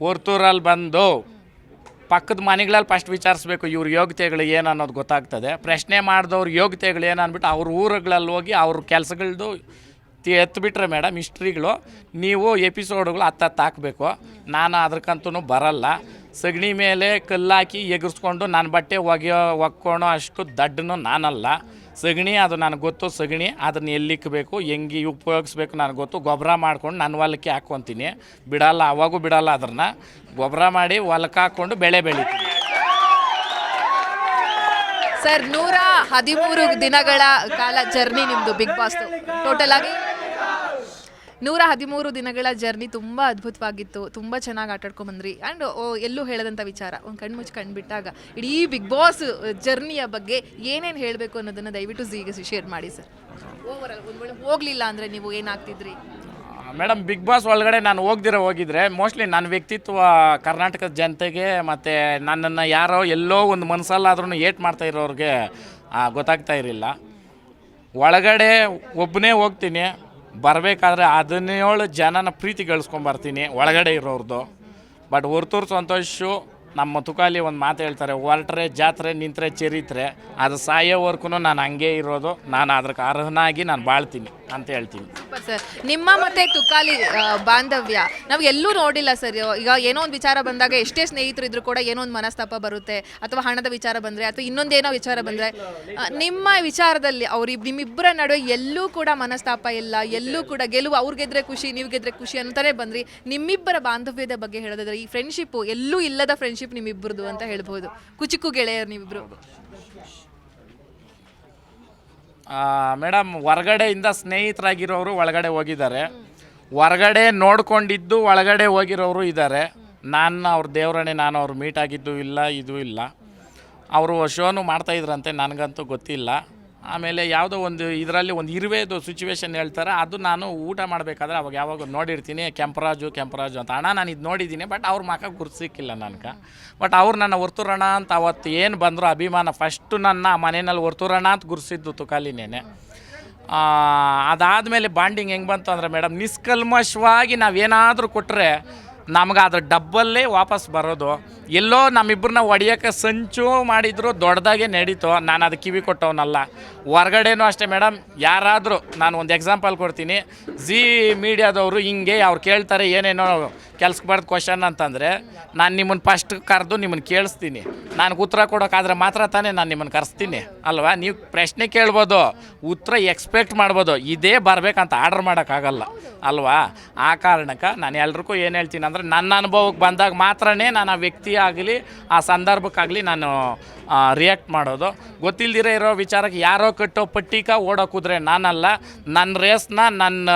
ಹೊರ್ತೂರಲ್ಲಿ ಬಂದು ಪಕ್ಕದ ಮನೆಗಳಲ್ಲಿ ಫಸ್ಟ್ ವಿಚಾರಿಸ್ಬೇಕು ಇವ್ರ ಯೋಗ್ಯತೆಗಳು ಏನು ಅನ್ನೋದು ಗೊತ್ತಾಗ್ತದೆ. ಪ್ರಶ್ನೆ ಮಾಡಿದವ್ರ ಯೋಗ್ಯತೆಗಳು ಏನು ಅಂದ್ಬಿಟ್ಟು ಅವ್ರ ಊರುಗಳಲ್ಲಿ ಹೋಗಿ ಅವ್ರ ಕೆಲಸಗಳದ್ದು ಎತ್ಬಿಟ್ರೆ ಮೇಡಮ್ ಹಿಸ್ಟ್ರಿಗಳು ನೀವು ಎಪಿಸೋಡ್ಗಳು ಹತ್ತತ್ತು ಹಾಕಬೇಕು. ನಾನು ಅದಕ್ಕಂತೂ ಬರಲ್ಲ. ಸಗಣಿ ಮೇಲೆ ಕಲ್ಲಾಕಿ ಎಗರ್ಸ್ಕೊಂಡು ನನ್ನ ಬಟ್ಟೆ ಒಗೆಯೋ, ಒಕ್ಕೊಳೋ ಅಷ್ಟು ದಡ್ಡನು ನಾನಲ್ಲ. ಸಗಣಿ ಅದು ನನಗೆ ಗೊತ್ತು, ಸಗಣಿ ಅದನ್ನ ಎಲ್ಲಿಕ್ಕಬೇಕು ಹೆಂಗೆ ಉಪಯೋಗಿಸ್ಬೇಕು ನನಗೆ ಗೊತ್ತು. ಗೊಬ್ಬರ ಮಾಡ್ಕೊಂಡು ನನ್ನ ಹೊಲಕ್ಕೆ ಹಾಕ್ಕೊತೀನಿ ಬಿಡಲ್ಲ, ಅವಾಗೂ ಬಿಡಲ್ಲ ಅದನ್ನ ಗೊಬ್ಬರ ಮಾಡಿ ಹೊಲಕ್ಕೆ ಹಾಕ್ಕೊಂಡು ಬೆಳೆ ಬೆಳಿತೀನಿ. ಸರ್, ನೂರ ಹದಿಮೂರು ದಿನಗಳ ಕಾಲ ಜರ್ನಿ ನಿಮ್ಮದು ಬಿಗ್ ಬಾಸ್. ಟೋಟಲ್ ಆಗಿ ನೂರ ಹದಿಮೂರು ದಿನಗಳ ಜರ್ನಿ ತುಂಬ ಅದ್ಭುತವಾಗಿತ್ತು. ತುಂಬ ಚೆನ್ನಾಗಿ ಆಟಾಡ್ಕೊಂಡು ಬಂದ್ರಿ. ಆ್ಯಂಡ್ ಎಲ್ಲೂ ಹೇಳದಂಥ ವಿಚಾರ. ಒಂದು ಕಣ್ಣು ಮುಚ್ಚಿ ಬಿಟ್ಟಾಗ ಇಡೀ ಬಿಗ್ ಬಾಸ್ ಜರ್ನಿಯ ಬಗ್ಗೆ ಏನೇನು ಹೇಳಬೇಕು ಅನ್ನೋದನ್ನು ದಯವಿಟ್ಟು ಈಗ ಶೇರ್ ಮಾಡಿ, ಸರ್. ಓವರ್ ಒಂದು ವೇಳೆ ಹೋಗಲಿಲ್ಲ ಅಂದರೆ ನೀವು ಏನಾಗ್ತಿದ್ರಿ ಮೇಡಮ್ ಬಿಗ್ ಬಾಸ್ ಒಳಗಡೆ ನಾನು ಹೋಗ್ದಿರೋ ಹೋಗಿದ್ರೆ ಮೋಸ್ಟ್ಲಿ ನನ್ನ ವ್ಯಕ್ತಿತ್ವ ಕರ್ನಾಟಕದ ಜನತೆಗೆ ಮತ್ತು ನನ್ನನ್ನು ಯಾರೋ ಎಲ್ಲೋ ಒಂದು ಮನಸ್ಸಲ್ಲಾದ್ರೂ ಏಟ್ ಮಾಡ್ತಾ ಇರೋರಿಗೆ ಗೊತ್ತಾಗ್ತಾ ಇರಲಿಲ್ಲ. ಒಳಗಡೆ ಒಬ್ಬನೇ ಹೋಗ್ತೀನಿ. ಬರಬೇಕಾದ್ರೆ ಹದಿನೇಳು ಜನನ ಪ್ರೀತಿ ಗಳಿಸ್ಕೊಂಬರ್ತೀನಿ ಒಳಗಡೆ ಇರೋರ್ದು. ಬಟ್ ಹೊರ್ತೂರು ಸಂತೋಷು ನಮ್ಮ ತುಕಾಲಿ ಒಂದು ಮಾತು ಹೇಳ್ತಾರೆ, ಹೊರಟ್ರೆ, ಜಾತ್ರೆ, ನಿಂತರೆ, ಚರಿತ್ರೆ. ಅದು ಸಾಯೋವರೆಗೂ ನಾನು ಹಂಗೆ ಇರೋದು, ನಾನು ಅದಕ್ಕೆ ಅರ್ಹನಾಗಿ ನಾನು ಬಾಳ್ತೀನಿ. ಅಂತ ಸೂಪರ್ ಸರ್. ನಿಮ್ಮ ಮತ್ತೆ ತುಕಾಲಿ ಬಾಂಧವ್ಯ, ನಾವು ಎಲ್ಲೂ ನೋಡಿಲ್ಲ ಸರ್. ಈಗ ಏನೋ ಒಂದು ವಿಚಾರ ಬಂದಾಗ ಎಷ್ಟೇ ಸ್ನೇಹಿತರು ಇದ್ರು ಕೂಡ ಏನೋ ಒಂದು ಮನಸ್ತಾಪ ಬರುತ್ತೆ, ಅಥವಾ ಹಣದ ವಿಚಾರ ಬಂದರೆ, ಅಥವಾ ಇನ್ನೊಂದೇನೋ ವಿಚಾರ ಬಂದರೆ ನಿಮ್ಮ ವಿಚಾರದಲ್ಲಿ ಅವ್ರ, ನಿಮ್ಮಿಬ್ಬರ ನಡುವೆ ಎಲ್ಲೂ ಕೂಡ ಮನಸ್ತಾಪ ಇಲ್ಲ, ಎಲ್ಲೂ ಕೂಡ ಗೆಲುವು ಅವ್ರು ಗೆದ್ರೆ ಖುಷಿ, ನೀವು ಗೆದ್ರೆ ಖುಷಿ ಅಂತಾನೆ ಬಂದ್ರಿ. ನಿಮ್ಮಿಬ್ಬರ ಬಾಂಧವ್ಯದ ಬಗ್ಗೆ ಹೇಳೋದಾದ್ರೆ, ಈ ಫ್ರೆಂಡ್ಶಿಪ್ ಎಲ್ಲೂ ಇಲ್ಲದ ಫ್ರೆಂಡ್ಶಿಪ್ ನಿಮ್ಮಿಬ್ಬರದು ಅಂತ ಹೇಳ್ಬೋದು. ಕುಚಿಕು ಗೆಳೆಯರು ನೀವಿಬ್ರು. ಮೇಡಮ್ ಹೊರಗಡೆಯಿಂದ ಸ್ನೇಹಿತರಾಗಿರೋರು ಒಳಗಡೆ ಹೋಗಿದ್ದಾರೆ. ಹೊರಗಡೆ ನೋಡ್ಕೊಂಡಿದ್ದು ಒಳಗಡೆ ಹೋಗಿರೋರು ಇದ್ದಾರೆ. ನಾನು ಅವ್ರ ದೇವರಣೆ ನಾನು ಅವ್ರು ಮೀಟ್ ಆಗಿದ್ದು ಇಲ್ಲ, ಇದು ಇಲ್ಲ. ಅವರು ಶೋನು ಮಾಡ್ತಾಯಿದ್ರಂತೆ ನನಗಂತೂ ಗೊತ್ತಿಲ್ಲ. ಆಮೇಲೆ ಯಾವುದೋ ಒಂದು ಇದರಲ್ಲಿ ಒಂದು ಇರುವೆದು ಸಿಚುವೇಶನ್ ಹೇಳ್ತಾರೆ, ಅದು ನಾನು ಊಟ ಮಾಡಬೇಕಾದ್ರೆ ಅವಾಗ ಯಾವಾಗ ನೋಡಿರ್ತೀನಿ, ಕೆಂಪರಾಜು ಕೆಂಪರಾಜು ಅಂತ. ಅಣ್ಣ, ನಾನು ಇದು ನೋಡಿದ್ದೀನಿ ಬಟ್ ಅವ್ರ ಮಕ ಗುರ್ಸಿಕ್ಕಿಲ್ಲ ನನಗೆ. ಬಟ್ ಅವ್ರು ನನ್ನ ಹೊರ್ತೂರಣ ಅಂತ ಅವತ್ತು ಏನು ಬಂದರು ಅಭಿಮಾನ ಫಸ್ಟು ನನ್ನ ಮನೆಯಲ್ಲಿ ಹೊರ್ತೂರಣ ಅಂತ ಗುರ್ಸಿದ್ದು ತುಕಾಲಿನೇನೆ. ಅದಾದಮೇಲೆ ಬಾಂಡಿಂಗ್ ಹೆಂಗೆ ಬಂತು ಅಂದರೆ ಮೇಡಮ್ ನಿಷ್ಕಲ್ಮಶವಾಗಿ ನಾವೇನಾದರೂ ಕೊಟ್ಟರೆ ನಮ್ಗೆ ಅದ್ರ ಡಬ್ಬಲ್ಲೇ ವಾಪಸ್ ಬರೋದು. ಎಲ್ಲೋ ನಮ್ಮಿಬ್ಬರನ್ನ ಹೊಡಿಯೋಕ್ಕೆ ಸಂಚು ಮಾಡಿದ್ರು ದೊಡ್ಡದಾಗೆ ನಡೀತು. ನಾನು ಅದು ಕಿವಿ ಕೊಟ್ಟವನಲ್ಲ. ಹೊರಗಡೆನೂ ಅಷ್ಟೇ ಮೇಡಮ್ ಯಾರಾದರೂ ನಾನು ಒಂದು ಎಕ್ಸಾಂಪಲ್ ಕೊಡ್ತೀನಿ. ಝೀ ಮೀಡಿಯಾದವರು ಹಿಂಗೆ ಅವ್ರು ಕೇಳ್ತಾರೆ ಏನೇನೋ ಕೆಲ್ಸಕ್ಕೆ ಬರೋದು ಕ್ವಶನ್ ಅಂತಂದರೆ, ನಾನು ನಿಮ್ಮನ್ನು ಫಸ್ಟ್ ಕರೆದು ನಿಮ್ಮನ್ನು ಕೇಳಿಸ್ತೀನಿ. ನನಗೆ ಉತ್ತರ ಕೊಡೋಕ್ಕಾದ್ರೆ ಮಾತ್ರ ತಾನೇ ನಾನು ನಿಮ್ಮನ್ನು ಕರೆಸ್ತೀನಿ. ಅಲ್ವಾ? ನೀವು ಪ್ರಶ್ನೆ ಕೇಳ್ಬೋದು, ಉತ್ತರ ಎಕ್ಸ್ಪೆಕ್ಟ್ ಮಾಡ್ಬೋದು, ಇದೇ ಬರಬೇಕಂತ ಆರ್ಡ್ರ್ ಮಾಡೋಕ್ಕಾಗಲ್ಲ. ಅಲ್ವಾ? ಆ ಕಾರಣಕ್ಕೆ ನಾನು ಎಲ್ರಿಗೂ ಏನು ಹೇಳ್ತೀನಿ ಅಂದರೆ ನನ್ನ ಅನುಭವಕ್ಕೆ ಬಂದಾಗ ಮಾತ್ರನೇ ನಾನು ಆ ವ್ಯಕ್ತಿ ಆಗಲಿ, ಆ ಸಂದರ್ಭಕ್ಕಾಗಲಿ ನಾನು ರಿಯಾಕ್ಟ್ ಮಾಡೋದು. ಗೊತ್ತಿಲ್ಲದಿರೋ ಇರೋ ವಿಚಾರಕ್ಕೆ ಯಾರೋ ಕಟ್ಟೋ ಪಟ್ಟಿಕ ಓಡೋ ಕುದುರೆ ನಾನಲ್ಲ. ನನ್ನ ರೇಸ್ನ ನನ್ನ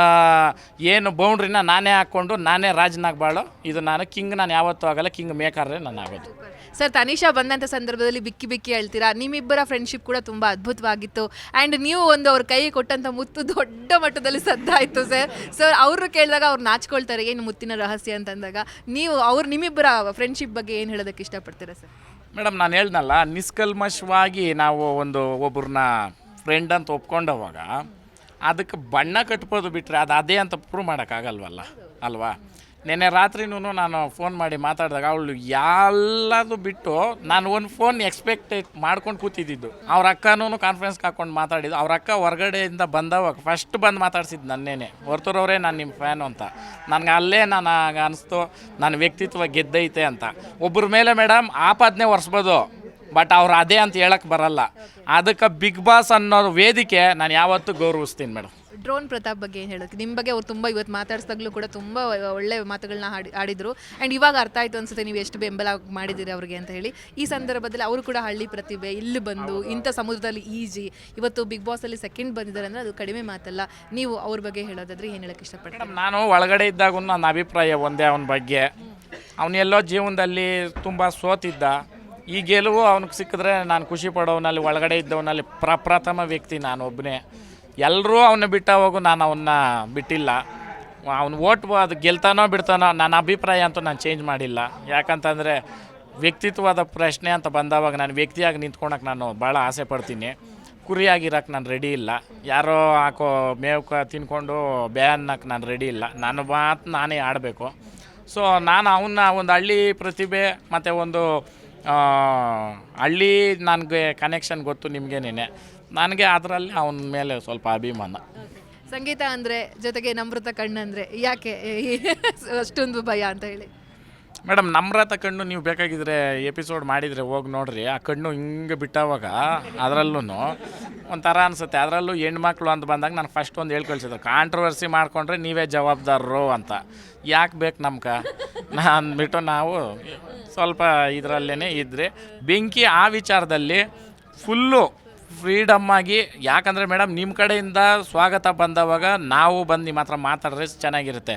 ಏನು ಬೌಂಡ್ರಿನ ನಾನೇ ಹಾಕ್ಕೊಂಡು ನಾನೇ ರಾಜನಾಗ್ಬಾಳು ಇದು ನಾನು ಕಿಂಗ್ ನಾನು ಯಾವತ್ತೂ ಆಗಲ್ಲ. ಕಿಂಗ್ ಮೇಕರ್ರೆ ನಾನು ಆಗೋದು. ಸರ್, ತನಿಷಾ ಬಂದಂಥ ಸಂದರ್ಭದಲ್ಲಿ ಬಿಕ್ಕಿ ಬಿಕ್ಕಿ ಹೇಳ್ತೀರಾ? ನಿಮ್ಮಿಬ್ಬರ ಫ್ರೆಂಡ್ಶಿಪ್ ಕೂಡ ತುಂಬ ಅದ್ಭುತವಾಗಿತ್ತು. ಆ್ಯಂಡ್ ನೀವು ಒಂದು ಅವ್ರ ಕೈ ಕೊಟ್ಟಂಥ ಮುತ್ತು ದೊಡ್ಡ ಮಟ್ಟದಲ್ಲಿ ಸದ್ದಾಯಿತು, ಸರ್. ಸರ್ ಅವರು ಕೇಳಿದಾಗ ಅವ್ರು ನಾಚ್ಕೊಳ್ತಾರೆ, ಏನು ಮುತ್ತಿನ ರಹಸ್ಯ ಅಂತಂದಾಗ. ನೀವು ಅವ್ರು ನಿಮ್ಮಿಬ್ಬರ ಫ್ರೆಂಡ್ಶಿಪ್ ಬಗ್ಗೆ ಏನು ಹೇಳೋದಕ್ಕೆ ಇಷ್ಟಪಡ್ತೀರಾ, ಸರ್? ಮೇಡಮ್, ನಾನು ಹೇಳ್ದಲ್ಲ, ನಿಷ್ಕಲ್ಮಶವಾಗಿ ನಾವು ಒಂದು ಒಬ್ಬರನ್ನ ಫ್ರೆಂಡ್ ಅಂತ ಒಪ್ಕೊಂಡವಾಗ, ಅದಕ್ಕೆ ಬಣ್ಣ ಕಟ್ಬೋದು ಬಿಟ್ಟರೆ ಅದು ಅದೇ ಅಂತ ಪ್ರೂವ್ ಮಾಡೋಕ್ಕಾಗಲ್ವಲ್ಲ, ಅಲ್ವಾ? ನೆನ್ನೆ ರಾತ್ರಿನೂ ನಾನು ಫೋನ್ ಮಾಡಿ ಮಾತಾಡಿದಾಗ ಅವಳು ಎಲ್ಲದು ಬಿಟ್ಟು ನಾನು ಒಂದು ಫೋನ್ ಎಕ್ಸ್ಪೆಕ್ಟ್ ಮಾಡ್ಕೊಂಡು ಕೂತಿದ್ದಿದ್ದು. ಅವ್ರ ಅಕ್ಕನೂ ಕಾನ್ಫರೆನ್ಸ್ಗೆ ಹಾಕೊಂಡು ಮಾತಾಡಿದ್ದು. ಅವ್ರ ಅಕ್ಕ ಹೊರಗಡೆಯಿಂದ ಬಂದವಾಗ ಫಸ್ಟ್ ಬಂದು ಮಾತಾಡ್ಸಿದ್ದು ನನ್ನೇನೆ. ಹೊರ್ತೂರವರೇ ನಾನು ನಿಮ್ಮ ಫ್ಯಾನು ಅಂತ. ನನಗೆ ಅಲ್ಲೇ ನಾನು ಅನಿಸ್ತು ನನ್ನ ವ್ಯಕ್ತಿತ್ವ ಗೆದ್ದೈತೆ ಅಂತ. ಒಬ್ಬರ ಮೇಲೆ ಮೇಡಮ್ ಆಪಾದನೆ ಒರೆಸ್ಬೋದು ಬಟ್ ಅವ್ರು ಅದೇ ಅಂತ ಹೇಳಕ್ಕೆ ಬರಲ್ಲ. ಅದಕ್ಕೆ ಬಿಗ್ ಬಾಸ್ ಅನ್ನೋ ವೇದಿಕೆ ನಾನು ಯಾವತ್ತೂ ಗೌರವಿಸ್ತೀನಿ ಮೇಡಮ್ ಡ್ರೋನ್ ಪ್ರತಾಪ್ ಬಗ್ಗೆ ಏನು ಹೇಳೋಕ್ಕೆ ನಿಮ್ಮ ಬಗ್ಗೆ ಅವ್ರು ತುಂಬ ಇವತ್ತು ಮಾತಾಡ್ಸ್ದಾಗಲೂ ಕೂಡ ತುಂಬ ಒಳ್ಳೆ ಮಾತುಗಳನ್ನ ಹಾಡಿ ಆಡಿದರು ಆ್ಯಂಡ್ ಇವಾಗ ಅರ್ಥ ಆಯಿತು ಅನ್ಸುತ್ತೆ ನೀವು ಎಷ್ಟು ಬೆಂಬಲ ಮಾಡಿದ್ದೀರಿ ಅವ್ರಿಗೆ ಅಂತ ಹೇಳಿ. ಈ ಸಂದರ್ಭದಲ್ಲಿ ಅವರು ಕೂಡ ಹಳ್ಳಿ ಪ್ರತಿಭೆ ಇಲ್ಲಿ ಬಂದು ಇಂಥ ಸಮುದ್ರದಲ್ಲಿ ಈಜಿ ಇವತ್ತು ಬಿಗ್ ಬಾಸಲ್ಲಿ ಸೆಕೆಂಡ್ ಬಂದಿದ್ದಾರೆ ಅಂದರೆ ಅದು ಕಡಿಮೆ ಮಾತಲ್ಲ. ನೀವು ಅವ್ರ ಬಗ್ಗೆ ಹೇಳೋದಾದ್ರೆ ಏನು ಹೇಳೋಕ್ಕೆ ಇಷ್ಟಪಡ್ತೀನಿ ನಾನು ಒಳಗಡೆ ಇದ್ದಾಗ ನನ್ನ ಅಭಿಪ್ರಾಯ ಒಂದೇ ಅವನ ಬಗ್ಗೆ. ಅವನೆಲ್ಲೋ ಜೀವನದಲ್ಲಿ ತುಂಬ ಸೋತಿದ್ದ. ಈ ಗೆಲುವು ಅವನಿಗೆ ಸಿಕ್ಕಿದ್ರೆ ನಾನು ಖುಷಿ ಪಡೋವನಲ್ಲಿ ಒಳಗಡೆ ಇದ್ದವನಲ್ಲಿ ಪ್ರಪ್ರಥಮ ವ್ಯಕ್ತಿ ನಾನು ಒಬ್ಬನೇ ಎಲ್ಲರೂ ಅವನ್ನ ಬಿಟ್ಟ ನಾನು ಅವನ್ನ ಬಿಟ್ಟಿಲ್ಲ. ಅವ್ನು ಓಟ್ ಅದು ಗೆಲ್ತಾನೋ ಬಿಡ್ತಾನೋ ನನ್ನ ಅಭಿಪ್ರಾಯ ಅಂತೂ ನಾನು ಚೇಂಜ್ ಮಾಡಿಲ್ಲ. ಯಾಕಂತಂದರೆ ವ್ಯಕ್ತಿತ್ವದ ಪ್ರಶ್ನೆ ಅಂತ ಬಂದವಾಗ ನಾನು ವ್ಯಕ್ತಿಯಾಗಿ ನಿಂತ್ಕೊಳಕ್ಕೆ ನಾನು ಭಾಳ ಆಸೆ ಪಡ್ತೀನಿ. ಕುರಿಯಾಗಿರೋಕ್ಕೆ ನಾನು ರೆಡಿ ಇಲ್ಲ. ಯಾರೋ ಹಾಕೋ ಮೇವು ತಿನ್ಕೊಂಡು ಬೇ ಅನ್ನಕ್ಕೆ ನಾನು ರೆಡಿ ಇಲ್ಲ. ನನ್ನ ಮಾತು ನಾನೇ ಆಡಬೇಕು. ಸೊ ನಾನು ಅವನ್ನ ಒಂದು ಹಳ್ಳಿ ಪ್ರತಿಭೆ ಮತ್ತು ಒಂದು ಹಳ್ಳಿ ನನಗೆ ಕನೆಕ್ಷನ್ ಗೊತ್ತು ನಿಮಗೇನೇನೆ. ನನಗೆ ಅದರಲ್ಲಿ ಅವನ ಮೇಲೆ ಸ್ವಲ್ಪ ಅಭಿಮಾನ. ಸಂಗೀತ ಅಂದರೆ ಜೊತೆಗೆ ನಮೃತ ಕಣ್ಣಂದರೆ ಯಾಕೆ ಅಷ್ಟೊಂದು ಭಯ ಅಂತ ಹೇಳಿ. ಮೇಡಮ್ ನಮ್ರತ ಕಣ್ಣು ನೀವು ಬೇಕಾಗಿದ್ರೆ ಎಪಿಸೋಡ್ ಮಾಡಿದರೆ ಹೋಗಿ ನೋಡ್ರಿ. ಆ ಕಣ್ಣು ಹಿಂಗೆ ಬಿಟ್ಟವಾಗ ಅದರಲ್ಲೂ ಒಂಥರ ಅನಿಸುತ್ತೆ. ಅದರಲ್ಲೂ ಹೆಣ್ಮಕ್ಳು ಅಂತ ಬಂದಾಗ ನಾನು ಫಸ್ಟ್ ಒಂದು ಹೇಳಿ ಕಳಿಸಿದ್ರು ಕಾಂಟ್ರವರ್ಸಿ ಮಾಡಿಕೊಂಡ್ರೆ ನೀವೇ ಜವಾಬ್ದಾರರು ಅಂತ. ಯಾಕೆ ಬೇಕು ನಮ್ಗೆ? ನಾ ಅಂದ್ಬಿಟ್ಟು ನಾವು ಸ್ವಲ್ಪ ಇದರಲ್ಲೇ ಇದ್ದರೆ ಬೆಂಕಿ ಆ ವಿಚಾರದಲ್ಲಿ ಫುಲ್ಲು ಫ್ರೀಡಮ್ ಆಗಿ, ಯಾಕಂದರೆ ಮೇಡಮ್ ನಿಮ್ಮ ಕಡೆಯಿಂದ ಸ್ವಾಗತ ಬಂದವಾಗ ನಾವು ಬಂದು ನಿಮ್ಮ ಹತ್ರ ಮಾತಾಡಿದ್ರೆ ಚೆನ್ನಾಗಿರುತ್ತೆ.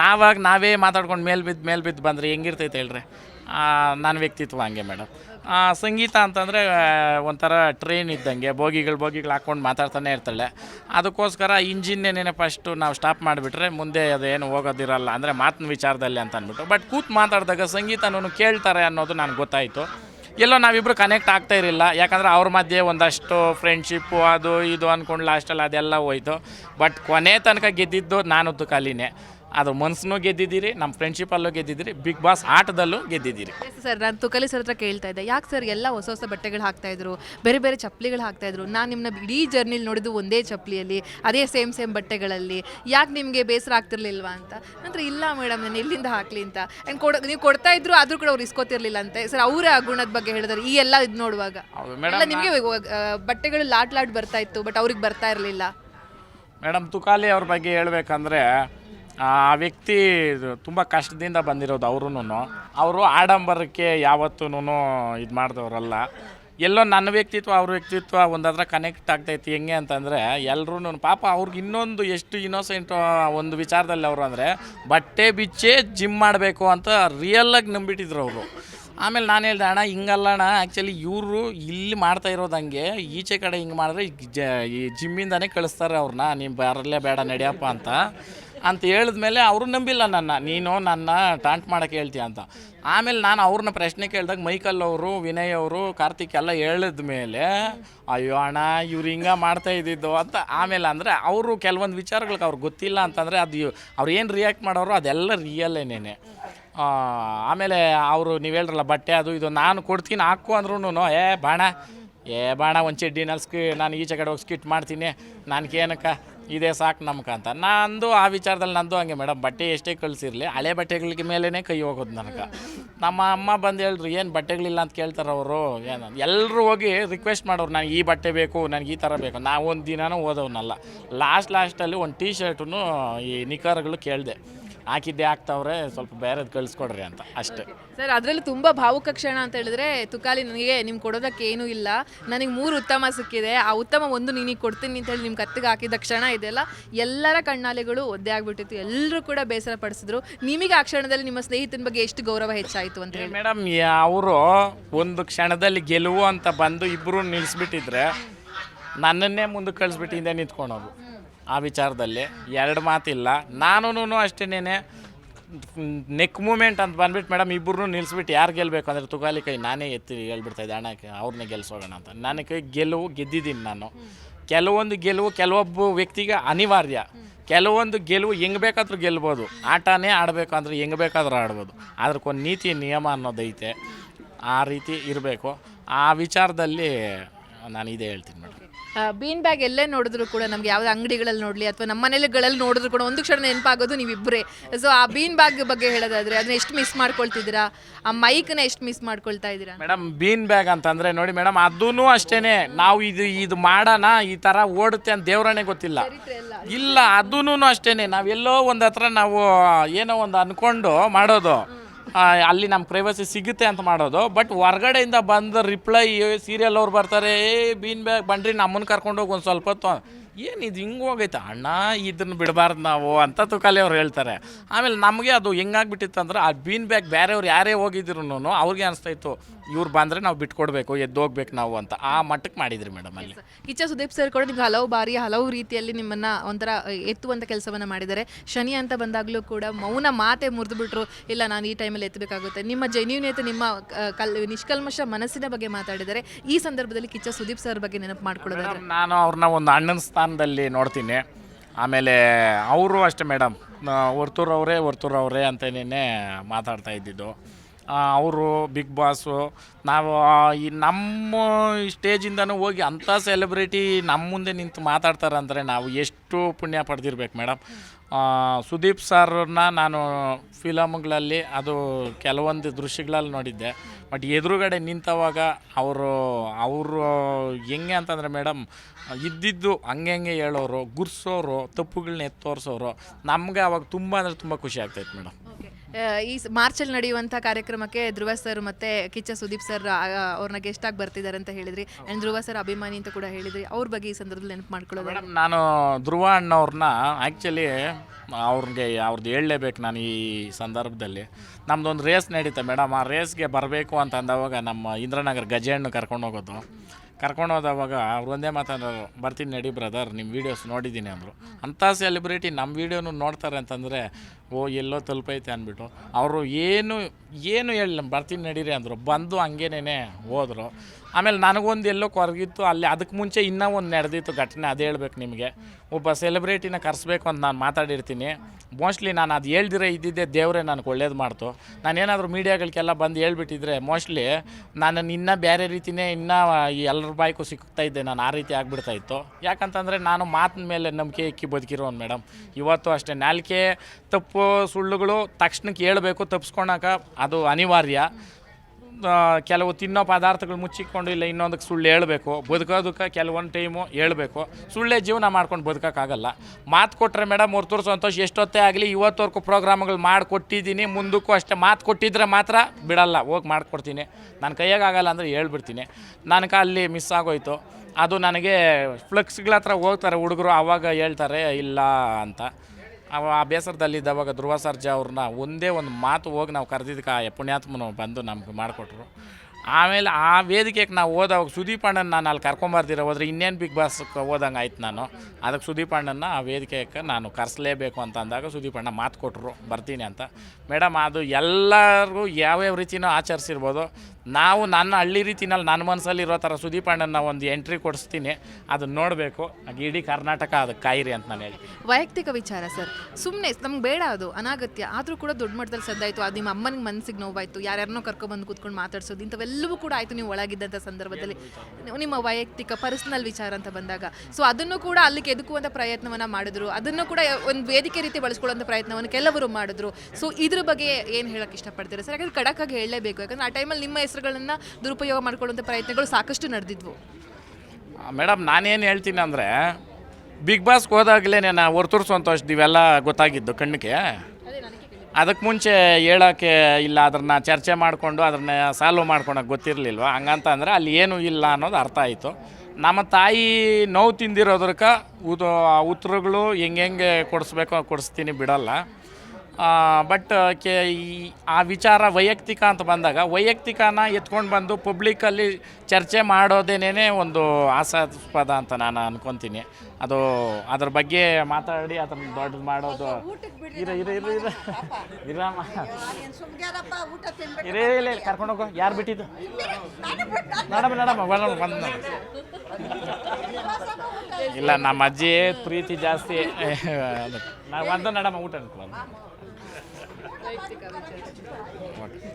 ನಾವಾಗ ನಾವೇ ಮಾತಾಡ್ಕೊಂಡು ಮೇಲೆ ಬಿದ್ದು ಮೇಲೆ ಬಿದ್ದು ಬಂದರೆ ಹೆಂಗಿರ್ತೈತೆ ಹೇಳ್ರಿ? ನನ್ನ ವ್ಯಕ್ತಿತ್ವ ಹಂಗೆ ಮೇಡಮ್. ಸಂಗೀತ ಅಂತಂದರೆ ಒಂಥರ ಟ್ರೈನ್ ಇದ್ದಂಗೆ, ಬೋಗಿಗಳು ಬೋಗಿಗಳು ಹಾಕ್ಕೊಂಡು ಮಾತಾಡ್ತಾನೆ ಇರ್ತಾಳೆ. ಅದಕ್ಕೋಸ್ಕರ ಇಂಜಿನ್ನೇನೇ ಫಸ್ಟು ನಾವು ಸ್ಟಾಪ್ ಮಾಡಿಬಿಟ್ರೆ ಮುಂದೆ ಅದೇನು ಹೋಗೋದಿರಲ್ಲ, ಅಂದರೆ ಮಾತಿನ ವಿಚಾರದಲ್ಲಿ ಅಂತ ಅಂದ್ಬಿಟ್ಟು ಬಟ್ ಕೂತು ಮಾತಾಡಿದಾಗ ಸಂಗೀತನೂ ಕೇಳ್ತಾರೆ ಅನ್ನೋದು ನನಗೆ ಗೊತ್ತಾಯಿತು. ಎಲ್ಲೋ ನಾವಿಬ್ಬರು ಕನೆಕ್ಟ್ ಆಗ್ತಾ ಇರಲಿಲ್ಲ. ಯಾಕಂದರೆ ಅವ್ರ ಮಧ್ಯೆ ಒಂದಷ್ಟು ಫ್ರೆಂಡ್ಶಿಪ್ಪು ಅದು ಇದು ಅಂದ್ಕೊಂಡು ಲಾಸ್ಟಲ್ಲಿ ಅದೆಲ್ಲ ಹೋಯ್ತು. ಬಟ್ ಕೊನೆ ತನಕ ಗೆದ್ದಿದ್ದು ನಾನು ತುಕಾಲಿನೇ ಅದು ಮನ್ಸನ್ನೂ ಗೆದ್ದಿದ್ದೀರಿ ನಮ್ಮ ಫ್ರೆಂಡ್ಶಿಪ್ಪಲ್ಲೂ ಗೆದ್ದಿದ್ದೀರಿ ಬಿಗ್ ಬಾಸ್ ಆಟದಲ್ಲೂ ಗೆದ್ದಿದ್ದೀರಿ. ಸರ್ ನಾನು ತುಕಲಿ ಸರ್ ಹತ್ರ ಕೇಳ್ತಾ ಇದ್ದೆ. ಯಾಕೆ ಸರ್ ಎಲ್ಲ ಹೊಸ ಹೊಸ ಬಟ್ಟೆಗಳು ಹಾಕ್ತಾ ಇದ್ರು? ಬೇರೆ ಬೇರೆ ಚಪ್ಪಲಿಗಳು ಹಾಕ್ತಾ ಇದ್ರು. ನಾನು ನಿಮ್ಮನ್ನ ಇಡೀ ಜರ್ನಿಲಿ ನೋಡಿದ್ದು ಒಂದೇ ಚಪ್ಪಲಿಯಲ್ಲಿ ಅದೇ ಸೇಮ್ ಸೇಮ್ ಬಟ್ಟೆಗಳಲ್ಲಿ. ಯಾಕೆ ನಿಮಗೆ ಬೇಸರ ಆಗ್ತಿರ್ಲಿಲ್ವಾ ಅಂತ? ನಂತರ ಇಲ್ಲ ಮೇಡಮ್ ನಾನು ಎಲ್ಲಿಂದ ಹಾಕ್ಲಿ ಅಂತ. ಆ್ಯಂಡ್ ಕೊಡ ನೀವು ಕೊಡ್ತಾ ಇದ್ರು ಆದ್ರೂ ಕೂಡ ಅವ್ರು ಇಸ್ಕೋತಿರ್ಲಿಲ್ಲ ಅಂತ. ಸರ್ ಅವರ ಗುಣದ ಬಗ್ಗೆ ಹೇಳಿದ್ರು ಈ ಎಲ್ಲ ಇದು ನೋಡುವಾಗ. ಹೌದು ಎಲ್ಲ ಮೇಡಮ್ ನಿಮಗೆ ಬಟ್ಟೆಗಳು ಲಾಟ್ ಲಾಟ್ ಬರ್ತಾ ಇತ್ತು ಬಟ್ ಅವ್ರಿಗೆ ಬರ್ತಾ ಇರಲಿಲ್ಲ. ಮೇಡಮ್ ತುಕಾಲಿ ಅವ್ರ ಬಗ್ಗೆ ಹೇಳ್ಬೇಕಂದ್ರೆ ಆ ವ್ಯಕ್ತಿ ತುಂಬ ಕಷ್ಟದಿಂದ ಬಂದಿರೋದು ಅವ್ರೂ ಅವರು ಆಡಂಬರಕ್ಕೆ ಯಾವತ್ತೂ ಇದು ಮಾಡಿದವರಲ್ಲ. ಎಲ್ಲೋ ನನ್ನ ವ್ಯಕ್ತಿತ್ವ, ಅವ್ರ ವ್ಯಕ್ತಿತ್ವ ಒಂದಾದ್ರೆ ಕನೆಕ್ಟ್ ಆಗ್ತೈತಿ. ಹೆಂಗೆ ಅಂತಂದರೆ ಎಲ್ಲರೂ ಪಾಪ ಅವ್ರಿಗೆ ಇನ್ನೊಂದು ಎಷ್ಟು ಇನ್ನೋಸೆಂಟು ಒಂದು ವಿಚಾರದಲ್ಲಿ ಅವರು ಅಂದರೆ ಬಟ್ಟೆ ಬಿಚ್ಚೆ ಜಿಮ್ ಮಾಡಬೇಕು ಅಂತ ರಿಯಲ್ಲಾಗಿ ನಂಬಿಟ್ಟಿದ್ರು ಅವರು. ಆಮೇಲೆ ನಾನು ಹೇಳ್ದೆ, ಅಣ್ಣ, ಹಿಂಗಲ್ಲ ಅಣ್ಣ. ಆ್ಯಕ್ಚುಲಿ ಇವರು ಇಲ್ಲಿ ಮಾಡ್ತಾ ಇರೋದು ಹಂಗೆ. ಈಚೆ ಕಡೆ ಹಿಂಗೆ ಮಾಡಿದ್ರೆ ಈ ಜಿಮ್ಮಿಂದನೇ ಕಳಿಸ್ತಾರೆ ಅವ್ರನ್ನ ನೀವು ಬರಲೇ ಬೇಡ ನಡಿಯಪ್ಪ ಅಂತ. ಅಂತ ಹೇಳಿದ್ಮೇಲೆ ಅವರು ನಂಬಿಲ್ಲ ನನ್ನ. ನೀನು ನನ್ನ ಟಾಂಟ್ ಮಾಡೋಕ್ಕೆ ಹೇಳ್ತೀಯ ಅಂತ. ಆಮೇಲೆ ನಾನು ಅವ್ರನ್ನ ಪ್ರಶ್ನೆ ಕೇಳಿದಾಗ ಮೈಕಲ್ ಅವರು, ವಿನಯ್ ಅವರು, ಕಾರ್ತಿಕ್ ಎಲ್ಲ ಹೇಳಿದ ಮೇಲೆ ಅಯ್ಯೋ ಅಣ್ಣ, ಇವ್ರು ಹಿಂಗ ಮಾಡ್ತಾ ಇದ್ದಿದ್ದು ಅಂತ. ಆಮೇಲೆ ಅಂದರೆ ಅವರು ಕೆಲವೊಂದು ವಿಚಾರಗಳಿಗೆ ಅವ್ರಿಗೆ ಗೊತ್ತಿಲ್ಲ ಅಂತಂದರೆ ಅದು ಅವ್ರು ಏನು ರಿಯಾಕ್ಟ್ ಮಾಡೋರು ಅದೆಲ್ಲ ರಿಯಲ್ಲೇನೇ ಆಮೇಲೆ ಅವರು ನೀವು ಹೇಳ್ರಲ್ಲ ಬಟ್ಟೆ ಅದು ಇದು ನಾನು ಕೊಡ್ತೀನಿ, ಹಾಕು ಅಂದ್ರೂ ಏ ಬಾಣ ಏ ಬಾಣ, ಒಂದು ಚಡ್ಡಿನಲ್ಲಿ ಸ್ಕಿ, ನಾನು ಈಚೆ ಕಡೆ ಹೋಗಿ ಸ್ಕಿಟ್ ಮಾಡ್ತೀನಿ, ನನಗೇನಕ್ಕ ಇದೇ ಸಾಕು ನಮ್ಗೆ ಅಂತ. ನಂದು ಆ ವಿಚಾರದಲ್ಲಿ ನಂದು ಹಂಗೆ ಮೇಡಮ್. ಬಟ್ಟೆ ಎಷ್ಟೇ ಕಳಿಸಿರಲಿ, ಹಳೆ ಬಟ್ಟೆಗಳಿಗೆ ಮೇಲೇ ಕೈ ಹೋಗೋದು ನನಗೆ. ನಮ್ಮ ಅಮ್ಮ ಬಂದು ಹೇಳ್ರಿ ಏನು ಬಟ್ಟೆಗಳಿಲ್ಲ? ಅಂತ ಕೇಳ್ತಾರೆ ಅವರು. ಏನು ಎಲ್ಲರೂ ಹೋಗಿ ರಿಕ್ವೆಸ್ಟ್ ಮಾಡೋರು ನನಗೆ ಈ ಬಟ್ಟೆ ಬೇಕು ನನಗೆ ಈ ಥರ ಬೇಕು. ನಾವು ಒಂದು ದಿನನೂ ಓದೋನಲ್ಲ. ಲಾಸ್ಟ್ ಲಾಸ್ಟಲ್ಲಿ ಒಂದು ಟೀ ಶರ್ಟು ಈ ನಿಖಾರಗಳು ಕೇಳಿದೆ. ಹಾಕಿದ್ದೆ ಆಗ್ತಾವ್ರೆ ಸ್ವಲ್ಪ ಬೇರೆದು ಕಳಿಸ್ಕೊಡ್ರಿ ಅಂತ ಅಷ್ಟೇ. ಸರ್ ಅದರಲ್ಲಿ ತುಂಬ ಭಾವುಕ ಕ್ಷಣ ಅಂತ ಹೇಳಿದ್ರೆ ತುಕಾಲಿ ನನಗೆ ನಿಮ್ಗೆ ಕೊಡೋದಕ್ಕೆ ಏನೂ ಇಲ್ಲ. ನನಗೆ ಮೂರು ಉತ್ತಮ ಸಿಕ್ಕಿದೆ. ಆ ಉತ್ತಮ ಒಂದು ನೀನಿಗೆ ಕೊಡ್ತೀನಿ ಅಂತ ಹೇಳಿ ನಿಮ್ಮ ಕತ್ತಿಗೆ ಹಾಕಿದ ಕ್ಷಣ ಇದೆಯಲ್ಲ ಎಲ್ಲರ ಕಣ್ಣಾಲೆಗಳು ಒದ್ದೆ ಆಗ್ಬಿಟ್ಟಿತ್ತು. ಎಲ್ಲರೂ ಕೂಡ ಬೇಸರ ಪಡಿಸಿದ್ರು. ನಿಮಗೆ ಆ ಕ್ಷಣದಲ್ಲಿ ನಿಮ್ಮ ಸ್ನೇಹಿತನ ಬಗ್ಗೆ ಎಷ್ಟು ಗೌರವ ಹೆಚ್ಚಾಯಿತು ಅಂತ ಹೇಳಿ. ಮೇಡಮ್ ಅವರು ಒಂದು ಕ್ಷಣದಲ್ಲಿ ಗೆಲುವು ಅಂತ ಬಂದು ಇಬ್ಬರು ನಿಲ್ಲಿಸ್ಬಿಟ್ಟಿದ್ರೆ ನನ್ನನ್ನೇ ಮುಂದೆ ಕಳಿಸ್ಬಿಟ್ಟು ಹಿಂದೆ ನಿಂತ್ಕೊಳೋದು ಆ ವಿಚಾರದಲ್ಲಿ ಎರಡು ಮಾತಿಲ್ಲ. ನಾನು ಅಷ್ಟೇನೆ ನೆಕ್ ಮೂಮೆಂಟ್ ಅಂತ ಬಂದ್ಬಿಟ್ಟು ಮೇಡಮ್ ಇಬ್ಬರು ನಿಲ್ಲಿಸ್ಬಿಟ್ಟು ಯಾರು ಗೆಲ್ಲಬೇಕು ಅಂದರೆ ತುಗಾಲಿ ಕೈ ನಾನೇ ಎತ್ತಿ ಹೇಳ್ಬಿಡ್ತಾ ಇದ್ದೆ ಅಣ್ಣಕ್ಕೆ ಅವ್ರನ್ನೇ ಅಂತ. ನನಗೆ ಗೆಲುವು ಗೆದ್ದಿದ್ದೀನಿ ನಾನು. ಕೆಲವೊಂದು ಗೆಲುವು ಕೆಲವೊಬ್ಬ ವ್ಯಕ್ತಿಗೆ ಅನಿವಾರ್ಯ. ಕೆಲವೊಂದು ಗೆಲುವು ಹೆಂಗೆ ಬೇಕಾದ್ರೂ ಗೆಲ್ಬೋದು. ಆಟನೇ ಆಡಬೇಕು ಅಂದ್ರೆ ಹೆಂಗೆ ಬೇಕಾದರೂ ಆಡ್ಬೋದು. ಅದಕ್ಕೊಂದು ನೀತಿ, ನಿಯಮ ಅನ್ನೋದೈತೆ ಆ ರೀತಿ ಇರಬೇಕು. ಆ ವಿಚಾರದಲ್ಲಿ ನಾನು ಇದೇ ಹೇಳ್ತೀನಿ ಮೇಡಮ್ ಬೀನ್ ಬ್ಯಾಗ್ ಎಲ್ಲೇ ನೋಡಿದ್ರು ಕೂಡ ನಮ್ಗೆ ಯಾವುದೇ ಅಂಗಡಿಗಳಲ್ಲಿ ನೋಡಲಿ ಅಥವಾ ನಮ್ಮ ಮನೆಗಳಲ್ಲಿ ನೋಡಿದ್ರು ಕೂಡ ಒಂದು ಕ್ಷಣ ನೆನಪಾಗೋದು ನೀವಿಬ್ಬರೇ ಸೊ ಆ ಬೀನ್ ಬ್ಯಾಗ್ ಬಗ್ಗೆ ಹೇಳೋದಾದ್ರೆ ಅದನ್ನ ಎಷ್ಟು ಮಿಸ್ ಮಾಡ್ಕೊಳ್ತಿದ್ದೀರಾ? ಆ ಮೈಕ್ನ ಎಷ್ಟು ಮಿಸ್ ಮಾಡ್ಕೊಳ್ತಾ ಇದ್ದೀರಾ? ಮೇಡಮ್ ಬೀನ್ ಬ್ಯಾಗ್ ಅಂತಂದ್ರೆ ನೋಡಿ ಮೇಡಮ್ ಅದೂ ಅಷ್ಟೇನೆ. ನಾವು ಇದು ಇದು ಮಾಡೋಣ ಈ ತರ ಓಡುತ್ತೆ ಅಂತ ದೇವ್ರನೇ ಗೊತ್ತಿಲ್ಲ. ಇಲ್ಲ ಅದೂ ಅಷ್ಟೇನೆ. ನಾವೆಲ್ಲೋ ಒಂದು ಹತ್ರ ನಾವು ಏನೋ ಒಂದು ಅನ್ಕೊಂಡು ಮಾಡೋದು. ಅಲ್ಲಿ ನಮ್ಮ ಪ್ರೈವಸಿ ಸಿಗುತ್ತೆ ಅಂತ ಮಾಡೋದು. ಬಟ್ ಹೊರ್ಗಡೆಯಿಂದ ಬಂದ ರಿಪ್ಲೈ ಸೀರಿಯಲ್ ಅವ್ರು ಬರ್ತಾರೆ, ಏ ಬೀನ್ ಬ್ಯಾಗ್ ಬನ್ರಿ ನಮ್ಮನ್ನು ಕರ್ಕೊಂಡೋಗಿ ಒಂದು ಸ್ವಲ್ಪ ಹೊತ್ತು ಏನು ಇದು ಹಿಂಗೆ ಹೋಗೈತೆ? ಅಣ್ಣ ಇದನ್ನು ಬಿಡಬಾರ್ದು ನಾವು ಅಂತ ತುಕಾಲಿ ಅವ್ರು ಹೇಳ್ತಾರೆ. ಆಮೇಲೆ ನಮಗೆ ಅದು ಹೆಂಗಾಗ್ಬಿಟ್ಟಿತ್ತು ಅಂದ್ರೆ ಆ ಬೀನ್ ಬ್ಯಾಗ್ ಬೇರೆಯವ್ರು ಯಾರೇ ಹೋಗಿದ್ರು ಅವ್ರಿಗೆ ಅನಿಸ್ತಾಯಿತ್ತು ಇವ್ರು ಬಂದರೆ ನಾವು ಬಿಟ್ಕೊಡ್ಬೇಕು ಎದ್ದು ಹೋಗ್ಬೇಕು ನಾವು ಅಂತ. ಆ ಮಟ್ಟಕ್ಕೆ ಮಾಡಿದ್ರಿ ಮೇಡಮ್ ಅಲ್ಲಿ. ಕಿಚ್ಚ ಸುದೀಪ್ ಸರ್ ಕೂಡ ನಿಮ್ಗೆ ಹಲವು ಬಾರಿ ಹಲವು ರೀತಿಯಲ್ಲಿ ನಿಮ್ಮನ್ನ ಒಂಥರ ಎತ್ತುವಂಥ ಕೆಲಸವನ್ನು ಮಾಡಿದ್ದಾರೆ. ಶನಿ ಅಂತ ಬಂದಾಗಲೂ ಕೂಡ ಮೌನ ಮಾತೆ ಮುರಿದುಬಿಟ್ರು. ಇಲ್ಲ ನಾನು ಈ ಟೈಮಲ್ಲಿ ಎತ್ತಬೇಕಾಗುತ್ತೆ ನಿಮ್ಮ ಜೆನ್ಯೂನ್ಯತೆ ನಿಮ್ಮ ಕಲ್ ನಿಷ್ಕಲ್ಮಶ ಮನಸ್ಸಿನ ಬಗ್ಗೆ ಮಾತಾಡಿದರೆ ಈ ಸಂದರ್ಭದಲ್ಲಿ ಕಿಚ್ಚ ಸುದೀಪ್ ಸರ್ ಬಗ್ಗೆ ನೆನಪು ಮಾಡ್ಕೊಳ್ಳೋದಾದ್ರೆ ನಾನು ಅವ್ರನ್ನ ಒಂದು ಅಣ್ಣನ ಸ್ಥಾನದಲ್ಲಿ ನೋಡ್ತೀನಿ. ಆಮೇಲೆ ಅವರು ಅಷ್ಟೇ ಮೇಡಮ್. ವರ್ತೂರವರೇ ಅಂತ ನಿನ್ನೆ ಮಾತಾಡ್ತಾ ಇದ್ದಿದ್ದು. ಅವರು ಬಿಗ್ ಬಾಸು ನಾವು ಈ ನಮ್ಮ ಸ್ಟೇಜಿಂದನೂ ಹೋಗಿ ಅಂಥ ಸೆಲೆಬ್ರಿಟಿ ನಮ್ಮ ಮುಂದೆ ನಿಂತು ಮಾತಾಡ್ತಾರೆ ಅಂದರೆ ನಾವು ಎಷ್ಟು ಪುಣ್ಯ ಪಡೆದಿರ್ಬೇಕು ಮೇಡಮ್. ಸುದೀಪ್ ಸರ್ನ ನಾನು ಫಿಲಮ್ಗಳಲ್ಲಿ ಅದು ಕೆಲವೊಂದು ದೃಶ್ಯಗಳಲ್ಲಿ ನೋಡಿದ್ದೆ. ಬಟ್ ಎದುರುಗಡೆ ನಿಂತವಾಗ ಅವರು ಅವರು ಹೆಂಗೆ ಅಂತಂದರೆ ಮೇಡಮ್, ಇದ್ದಿದ್ದು ಹಂಗೆ ಹಂಗೆ ಹೇಳೋರು, ಗುರ್ಸೋರು ತಪ್ಪುಗಳನ್ನ ಎತ್ತೋರ್ಸೋರು ನಮಗೆ ಅವಾಗ ತುಂಬ ಅಂದರೆ ತುಂಬ ಖುಷಿ ಆಗ್ತೈತೆ ಮೇಡಮ್. ಈ ಸ್- ಮಾರ್ಚಲ್ಲಿ ನಡೆಯುವಂಥ ಕಾರ್ಯಕ್ರಮಕ್ಕೆ ಧ್ರುವ ಸರ್ ಮತ್ತೆ ಕಿಚ್ಚ ಸುದೀಪ್ ಸರ್ ಆ, ಅವ್ರನ್ನ ಗೆಸ್ಟ್ ಆಗಿ ಬರ್ತಿದ್ದಾರೆ ಅಂತ ಹೇಳಿದ್ರಿ. ಆ್ಯಂಡ್ ಧ್ರುವ ಸರ್ ಅಭಿಮಾನಿ ಅಂತ ಕೂಡ ಹೇಳಿದ್ರಿ. ಅವ್ರ ಬಗ್ಗೆ ಈ ಸಂದರ್ಭದಲ್ಲಿ ನೆನಪು ಮಾಡ್ಕೊಳ್ಳೋದು. ಮೇಡಮ್ ನಾನು ಧ್ರುವ ಅಣ್ಣವ್ರನ್ನ ಆ್ಯಕ್ಚುಲಿ ಅವ್ರಿಗೆ ಅವ್ರದ್ದು ಹೇಳಲೇಬೇಕು ನಾನು ಈ ಸಂದರ್ಭದಲ್ಲಿ. ನಮ್ದೊಂದು ರೇಸ್ ನಡೀತೆ ಮೇಡಮ್. ಆ ರೇಸ್ಗೆ ಬರಬೇಕು ಅಂತ ಅಂದವಾಗ ನಮ್ಮ ಇಂದ್ರನಗರ್ ಗಜೆಹಣ್ಣು ಕರ್ಕೊಂಡು ಹೋಗೋದು. ಕರ್ಕೊಂಡು ಹೋದವಾಗ ಅವ್ರು ಒಂದೇ ಮಾತಾಡೋರು ಬರ್ತೀನಿ ನಡಿ ಬ್ರದರ್ ನಿಮ್ಮ ವೀಡಿಯೋಸ್ ನೋಡಿದ್ದೀನಿ ಅಂದರು. ಅಂಥ ಸೆಲೆಬ್ರಿಟಿ ನಮ್ಮ ವೀಡಿಯೋನು ನೋಡ್ತಾರೆ ಅಂತಂದರೆ ಓ, ಎಲ್ಲೋ ತಲುಪೈತೆ ಅಂದ್ಬಿಟ್ಟು. ಅವರು ಏನು ಏನು ಹೇಳಿ ಬರ್ತೀನಿ ನಡೀರಿ ಅಂದರು. ಬಂದು ಹಂಗೇನೇ ಹೋದರು. ಆಮೇಲೆ ನನಗೊಂದು ಎಲ್ಲೋ ಕೊರಗಿತ್ತು, ಅಲ್ಲಿ ಅದಕ್ಕೆ ಮುಂಚೆ ಇನ್ನೂ ಒಂದು ನಡೆದಿತ್ತು ಘಟನೆ, ಅದು ಹೇಳ್ಬೇಕು ನಿಮಗೆ. ಒಬ್ಬ ಸೆಲೆಬ್ರಿಟಿನ ಕರೆಸ್ಬೇಕು ಅಂತ ನಾನು ಮಾತಾಡಿರ್ತೀನಿ. ಮೋಸ್ಟ್ಲಿ ನಾನು ಅದು ಹೇಳ್ದಿರ ಇದ್ದಿದ್ದೆ ದೇವರೇ ನನಗೆ ಒಳ್ಳೇದು ಮಾಡ್ತು. ನಾನೇನಾದರೂ ಮೀಡಿಯಾಗಳಿಗೆಲ್ಲ ಬಂದು ಹೇಳ್ಬಿಟ್ಟಿದ್ರೆ ಮೋಸ್ಟ್ಲಿ ನಾನು ಇನ್ನೂ ಬೇರೆ ರೀತಿಯೇ ಇನ್ನೂ ಈ ಎಲ್ಲರ ಬಾಯ್ಕು ಸಿಗ್ತಾ ಇದ್ದೆ, ನಾನು ಆ ರೀತಿ ಆಗಿಬಿಡ್ತಾ ಇತ್ತು. ಯಾಕಂತಂದರೆ ನಾನು ಮಾತಿನ ಮೇಲೆ ನಂಬಿಕೆ ಇಕ್ಕಿ ಬದುಕಿರೋನು ಮೇಡಮ್ ಇವತ್ತು ಅಷ್ಟೇ, ನಾಲ್ಕೆ ತಪ್ಪು ಸುಳ್ಳುಗಳು ತಕ್ಷಣಕ್ಕೆ ಹೇಳಬೇಕು ತಪ್ಪಿಸ್ಕೊಳಕ ಅದು ಅನಿವಾರ್ಯ. ಕೆಲವು ತಿನ್ನೋ ಪದಾರ್ಥಗಳು ಮುಚ್ಚಿಕೊಂಡು ಇಲ್ಲ ಇನ್ನೊಂದಕ್ಕೆ ಸುಳ್ಳು ಹೇಳಬೇಕು, ಬದುಕೋದಕ್ಕೆ ಕೆಲವೊಂದು ಟೈಮು ಹೇಳಬೇಕು. ಸುಳ್ಳೇ ಜೀವನ ಮಾಡ್ಕೊಂಡು ಬದುಕೋಕ್ಕಾಗಲ್ಲ. ಮಾತು ಕೊಟ್ಟರೆ ಮೇಡಮ್ ಹೊರ್ತೂರು ಸಂತೋಷ ಎಷ್ಟೊತ್ತೇ ಆಗಲಿ ಇವತ್ತವರೆಗೂ ಪ್ರೋಗ್ರಾಮ್ಗಳು ಮಾಡಿಕೊಟ್ಟಿದ್ದೀನಿ ಮುಂದಕ್ಕೂ ಅಷ್ಟೇ ಮಾತು ಕೊಟ್ಟಿದ್ರೆ ಮಾತ್ರ ಬಿಡಲ್ಲ, ಹೋಗಿ ಮಾಡಿಕೊಡ್ತೀನಿ ನನ್ನ ಕೈಯಾಗಲ್ಲ ಅಂದರೆ ಹೇಳ್ಬಿಡ್ತೀನಿ. ನನಗೆ ಅಲ್ಲಿ ಮಿಸ್ ಆಗೋಯ್ತು. ಅದು ನನಗೆ ಫ್ಲೆಕ್ಸ್ಗಳ ಹತ್ರ ಹೋಗ್ತಾರೆ ಹುಡುಗರು ಆವಾಗ ಹೇಳ್ತಾರೆ, ಇಲ್ಲ ಅಂತ. ಅವ ಆ ಬೇಸರದಲ್ಲಿದ್ದವಾಗ ಧ್ರುವ ಸರ್ಜಾ ಅವ್ರನ್ನ ಒಂದೇ ಒಂದು ಮಾತು ಹೋಗಿ ನಾವು ಕರೆದಿದ್ದಕ್ಕೆ ಆ ಪುಣ್ಯಾತ್ಮನು ಬಂದು ನಮ್ಗೆ ಮಾಡಿಕೊಟ್ರು. ಆಮೇಲೆ ಆ ವೇದಿಕೆಗೆ ನಾವು ಹೋದಾಗ ಸುದೀಪ್ ಅಣ್ಣನ ನಾನು ಅಲ್ಲಿ ಕರ್ಕೊಂಬರ್ದಿರೋ ಹೋದ್ರೆ ಇನ್ನೇನು ಬಿಗ್ ಬಾಸ್ ಹೋದಂಗೆ ಆಯ್ತು ನಾನು. ಅದಕ್ಕೆ ಸುದೀಪ್ ಅಣ್ಣನ ಆ ವೇದಿಕೆಗೆ ನಾನು ಕರೆಸಲೇಬೇಕು ಅಂತ ಅಂದಾಗ ಸುದೀಪ್ ಅಣ್ಣ ಮಾತು ಕೊಟ್ಟರು ಬರ್ತೀನಿ ಅಂತ. ಮೇಡಮ್, ಅದು ಎಲ್ಲರಿಗೂ ಯಾವ್ಯಾವ ರೀತಿನೂ ಆಚರಿಸಿರ್ಬೋದು. ನಾವು ನನ್ನ ಹಳ್ಳಿ ರೀತಿನಲ್ಲಿ ನನ್ನ ಮನಸ್ಸಲ್ಲಿ ಇರೋ ಥರ ಸುದೀಪ್ ಅಣ್ಣನ ಒಂದು ಎಂಟ್ರಿ ಕೊಡಿಸ್ತೀನಿ. ಅದನ್ನ ನೋಡಬೇಕು. ಇಡೀ ಕರ್ನಾಟಕ ಅದಕ್ಕೆ ಕಾಯಿರಿ ಅಂತ ನಾನು ಹೇಳಿ ವೈಯಕ್ತಿಕ ವಿಚಾರ ಸರ್. ಸುಮ್ಮನೆ ನಮ್ಗೆ ಬೇಡ ಅದು. ಅನಾಗತ್ಯ. ಆದರೂ ಕೂಡ ದೊಡ್ಡ ಮಟ್ಟದಲ್ಲಿ ಸದ್ದಾಯಿತು. ಅದು ನಿಮ್ಮ ಅಮ್ಮನಿಗೆ ಮನಸ್ಸಿಗೆ ನೋವಾಯಿತು. ಯಾರ್ಯಾರನ್ನೋ ಕರ್ಕೊಬಂದು ಕೂತ್ಕೊಂಡು ಮಾತಾಡ್ಸೋದು. ಇಂಥವೆಲ್ಲವೂ ಕೂಡ ಆಯಿತು ನೀವು ಒಳಗಿದ್ದಂಥ ಸಂದರ್ಭದಲ್ಲಿ. ನಿಮ್ಮ ವೈಯಕ್ತಿಕ ಪರ್ಸನಲ್ ವಿಚಾರ ಅಂತ ಬಂದಾಗ. ಸೊ ಅದನ್ನು ಕೂಡ ಅಲ್ಲಿಗೆ ಎದುಕುವಂಥ ಪ್ರಯತ್ನವನ್ನು ಮಾಡಿದ್ರು. ಅದನ್ನು ಕೂಡ ಒಂದು ವೇದಿಕೆ ರೀತಿ ಬಳಸ್ಕೊಳ್ಳುವಂಥ ಪ್ರಯತ್ನವನ್ನು ಕೆಲವರು ಮಾಡಿದ್ರು. ಸೊ ಇದ್ರ ಬಗ್ಗೆ ಏನು ಹೇಳಕ್ಕೆ ಇಷ್ಟಪಡ್ತೀರಾ? ಸರ್ ಯಾಕಂದ್ರೆ ಕಡಕಾಗಿ ಹೇಳಲೇಬೇಕು. ಯಾಕಂದ್ರೆ ಆ ಟೈಮಲ್ಲಿ ನಿಮ್ಮ ಹೆಸರುಗಳನ್ನು ದುರುಪಯೋಗ ಮಾಡ್ಕೊಳ್ಳುವಂಥ ಪ್ರಯತ್ನಗಳು ಸಾಕಷ್ಟು ನಡೆದಿದ್ವು. ಮೇಡಮ್ ನಾನೇನು ಹೇಳ್ತೀನಿ ಅಂದರೆ ಬಿಗ್ ಬಾಸ್ಗೆ ಹೋದಾಗಲೇ ನಾನು ಹೊರ್ತೂರು ಸಂತೋಷ್ ಇವೆಲ್ಲ ಗೊತ್ತಾಗಿದ್ದು ಕಣ್ಣಿಗೆ. ಅದಕ್ಕೆ ಮುಂಚೆ ಹೇಳೋಕ್ಕೆ ಇಲ್ಲ, ಅದನ್ನ ಚರ್ಚೆ ಮಾಡಿಕೊಂಡು ಅದನ್ನ ಸಾಲ್ವ್ ಮಾಡ್ಕೊಳಕ್ಕೆ ಗೊತ್ತಿರಲಿಲ್ವ? ಹಂಗಂತ ಅಂದರೆ ಅಲ್ಲಿ ಏನೂ ಇಲ್ಲ ಅನ್ನೋದು ಅರ್ಥ ಆಯಿತು. ನಮ್ಮ ತಾಯಿ ನೋವು ತಿಂದಿರೋದ್ರಕ್ಕೆ ಉದ ಉತ್ತರಗಳು ಹೆಂಗೆ ಕೊಡಿಸ್ಬೇಕೋ ಕೊಡಿಸ್ತೀನಿ ಬಿಡಲ್ಲ. ಬಟ್ ಕೆ ಈ ಆ ವಿಚಾರ ವೈಯಕ್ತಿಕ ಅಂತ ಬಂದಾಗ ವೈಯಕ್ತಿಕನ ಎತ್ಕೊಂಡು ಬಂದು ಪಬ್ಲಿಕ್ಕಲ್ಲಿ ಚರ್ಚೆ ಮಾಡೋದೇನೇ ಒಂದು ಆಸಾಸ್ಪದ ಅಂತ ನಾನು ಅನ್ಕೊತೀನಿ. ಅದು ಅದ್ರ ಬಗ್ಗೆ ಮಾತಾಡಿ ಅದನ್ನು ದೊಡ್ಡದು ಮಾಡೋದು. ಇರ ಇರ ಇರ ಇರ. ಇರಮ್ಮ. ಇರೇ ಇಲ್ಲ ಇಲ್ಲ ಕರ್ಕೊಂಡು ಹೋಗೋ. ಯಾರು ಬಿಟ್ಟಿದ್ದು? ನೋಡಮ್ಮ ನೋಡಮ್ಮ ಬರೋಣ ಬಂದು ಇಲ್ಲ ನಮ್ಮ ಅಜ್ಜಿ ಪ್ರೀತಿ ಜಾಸ್ತಿ. (laughs) ನಾವು ಬಂದು ನಡಮ್ಮ ಊಟ ಅನ್ಕೊಳ್ಳೋಣ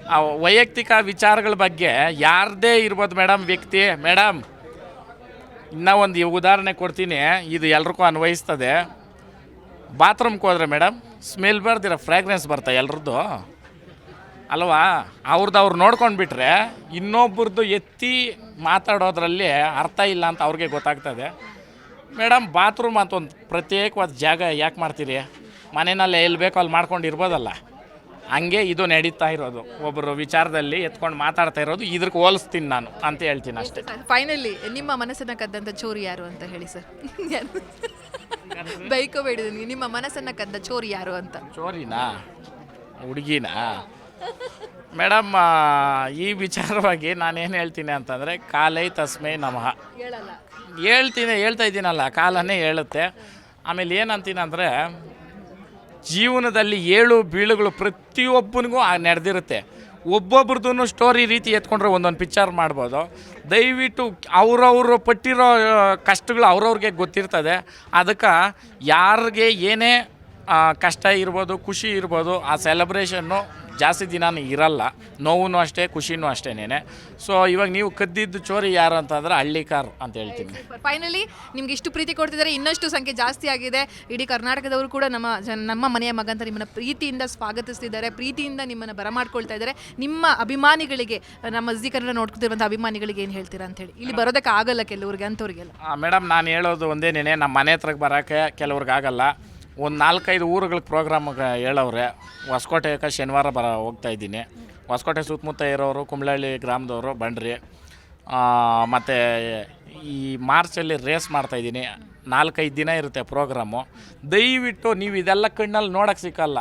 ಆ ವೈಯಕ್ತಿಕ ವಿಚಾರಗಳ ಬಗ್ಗೆ ಯಾರದೇ ಇರ್ಬೋದು ಮೇಡಮ್, ವ್ಯಕ್ತಿ, ಮೇಡಮ್, ಇನ್ನೂ ಒಂದು ಉದಾಹರಣೆ ಕೊಡ್ತೀನಿ. ಇದು ಎಲ್ರಿಗೂ ಅನ್ವಯಿಸ್ತದೆ. ಬಾತ್ರೂಮ್ಗೆ ಹೋದ್ರೆ ಮೇಡಮ್, ಸ್ಮೆಲ್ ಬರ್ದಿರೋ ಫ್ರ್ಯಾಗ್ರೆನ್ಸ್ ಬರ್ತಾ ಎಲ್ರದ್ದು. ಅಲ್ವಾ? ಅವ್ರದ್ದು ಅವ್ರು ನೋಡ್ಕೊಂಡು ಬಿಟ್ರೆ ಇನ್ನೊಬ್ರದ್ದು ಎತ್ತಿ ಮಾತಾಡೋದ್ರಲ್ಲಿ ಅರ್ಥ ಇಲ್ಲ ಅಂತ ಅವ್ರಿಗೆ ಗೊತ್ತಾಗ್ತದೆ. ಮೇಡಮ್, ಬಾತ್ರೂಮ್ ಅಂತ ಒಂದು ಪ್ರತ್ಯೇಕವಾದ ಜಾಗ ಯಾಕೆ ಮಾಡ್ತೀರಿ? ಮನೆಯಲ್ಲೇ ಎಲ್ಲಿ ಬೇಕೋ ಅಲ್ಲಿ ಮಾಡ್ಕೊಂಡು ಇರ್ಬೋದಲ್ಲ ಹಂಗೆ ಇದು ನಡೀತಾ ಇರೋದು. ಒಬ್ಬರು ವಿಚಾರದಲ್ಲಿ ಎತ್ಕೊಂಡು ಮಾತಾಡ್ತಾ ಇರೋದು ಇದಕ್ಕೆ ಹೋಲಿಸ್ತೀನಿ ನಾನು ಅಂತ ಹೇಳ್ತೀನಿ ಅಷ್ಟೇ. ಫೈನಲಿ ನಿಮ್ಮ ಮನಸ್ಸನ್ನ ಕದ್ದಂತ ಚೋರಿ ಯಾರು ಅಂತ ಹೇಳಿ ಸರ್. ಬೈಕೋಬೇಡಿದೀನಿ ನಿಮ್ಮ ಮನಸ್ಸನ್ನ ಕದ್ದ ಚೋರಿ ಯಾರು ಅಂತ? ಚೋರಿನಾ? ಹುಡುಗಿನಾ? ಮೇಡಮ್ ಈ ವಿಚಾರವಾಗಿ ನಾನೇನು ಹೇಳ್ತೀನಿ ಅಂತಂದರೆ ಕಾಲೈ ತಸ್ಮೈ ನಮಃ. ಹೇಳಲ್ಲ. ಹೇಳ್ತೀನಿ ಹೇಳ್ತಾ ಇದ್ದೀನಲ್ಲ ಕಾಲನೇ ಹೇಳುತ್ತೆ. ಆಮೇಲೆ ಏನಂತೀನಿ ಅಂದರೆ ಜೀವನದಲ್ಲಿ ಏಳು ಬೀಳುಗಳು ಪ್ರತಿಯೊಬ್ಬನಿಗೂ ನಡೆದಿರುತ್ತೆ. ಒಬ್ಬೊಬ್ರದ್ದು ಸ್ಟೋರಿ ರೀತಿ ಎತ್ಕೊಂಡ್ರೆ ಒಂದೊಂದು ಪಿಕ್ಚರ್ ಮಾಡ್ಬೋದು. ದಯವಿಟ್ಟು ಅವ್ರವ್ರು ಪಟ್ಟಿರೋ ಕಷ್ಟಗಳು ಅವ್ರವ್ರಿಗೆ ಗೊತ್ತಿರ್ತದೆ. ಅದಕ್ಕೆ ಯಾರಿಗೆ ಏನೇ ಕಷ್ಟ ಇರ್ಬೋದು, ಖುಷಿ ಇರ್ಬೋದು, ಆ ಸೆಲೆಬ್ರೇಷನ್ನು ಜಾಸ್ತಿ ದಿನ ಇರಲ್ಲ ನೋವು ಅಷ್ಟೇ ಖುಷಿನೂ ಅಷ್ಟೇನೆ ಸೊ ಇವಾಗ ನೀವು ಕದ್ದಿದ್ದು ಚೋರಿ ಯಾರು ಅಂತಂದ್ರೆ ಹಳ್ಳಿಕಾರ್ ಅಂತ ಹೇಳ್ತೀನಿ. ಫೈನಲಿ ನಿಮ್ಗೆ ಇಷ್ಟು ಪ್ರೀತಿ ಕೊಡ್ತಿದ್ದಾರೆ ಇನ್ನಷ್ಟು ಸಂಖ್ಯೆ ಜಾಸ್ತಿ ಆಗಿದೆ. ಇಡೀ ಕರ್ನಾಟಕದವರು ಕೂಡ ನಮ್ಮ ಜನ ನಮ್ಮ ಮನೆಯ ಮಗಂತ ನಿಮ್ಮನ್ನ ಪ್ರೀತಿಯಿಂದ ಸ್ವಾಗತಿಸ್ತಿದ್ದಾರೆ ಪ್ರೀತಿಯಿಂದ ನಿಮ್ಮನ್ನು ಬರಮಾಡ್ಕೊಳ್ತಾ ಇದ್ದಾರೆ. ನಿಮ್ಮ ಅಭಿಮಾನಿಗಳಿಗೆ ನಮ್ಮ ಜಿ ಕನ್ನಡ ಅಭಿಮಾನಿಗಳಿಗೆ ಏನು ಹೇಳ್ತೀರಾ ಅಂತ ಹೇಳಿ. ಇಲ್ಲಿ ಬರೋದಕ್ಕೆ ಆಗಲ್ಲ ಕೆಲವ್ರಿಗೆ ಅಂತವ್ರಿಗೆಲ್ಲ ಮೇಡಮ್ ನಾನು ಹೇಳೋದು ಒಂದೇನೇನೆ ನಮ್ಮ ಮನೆ ಹತ್ರಕ್ಕೆ ಬರೋಕ್ಕೆ ಕೆಲವ್ರಿಗೆ ಆಗಲ್ಲ. ಒಂದು ನಾಲ್ಕೈದು ಪ್ರೋಗ್ರಾಮ್ ಪ್ರೋಗ್ರಾಮ್ಗೆ ಹೇಳವ್ರೆ. ಹೊಸಕೋಟೆಗೆ ಶನಿವಾರ ಬರ ಹೋಗ್ತಾ ಇದ್ದೀನಿ. ಹೊಸಕೋಟೆ ಸುತ್ತಮುತ್ತ ಇರೋರು, ಕುಂಬ್ಳಹಳ್ಳಿ ಗ್ರಾಮದವರು ಬಂಡ್ರಿ ಮತ್ತು ಈ ಮಾರ್ಚಲ್ಲಿ ರೇಸ್ ಮಾಡ್ತಾಯಿದ್ದೀನಿ ನಾಲ್ಕೈದು ದಿನ ಇರುತ್ತೆ ಪ್ರೋಗ್ರಾಮು. ದಯವಿಟ್ಟು ನೀವು ಇದೆಲ್ಲ ಕಣ್ಣಲ್ಲಿ ನೋಡೋಕ್ಕೆ ಸಿಕ್ಕಲ್ಲ.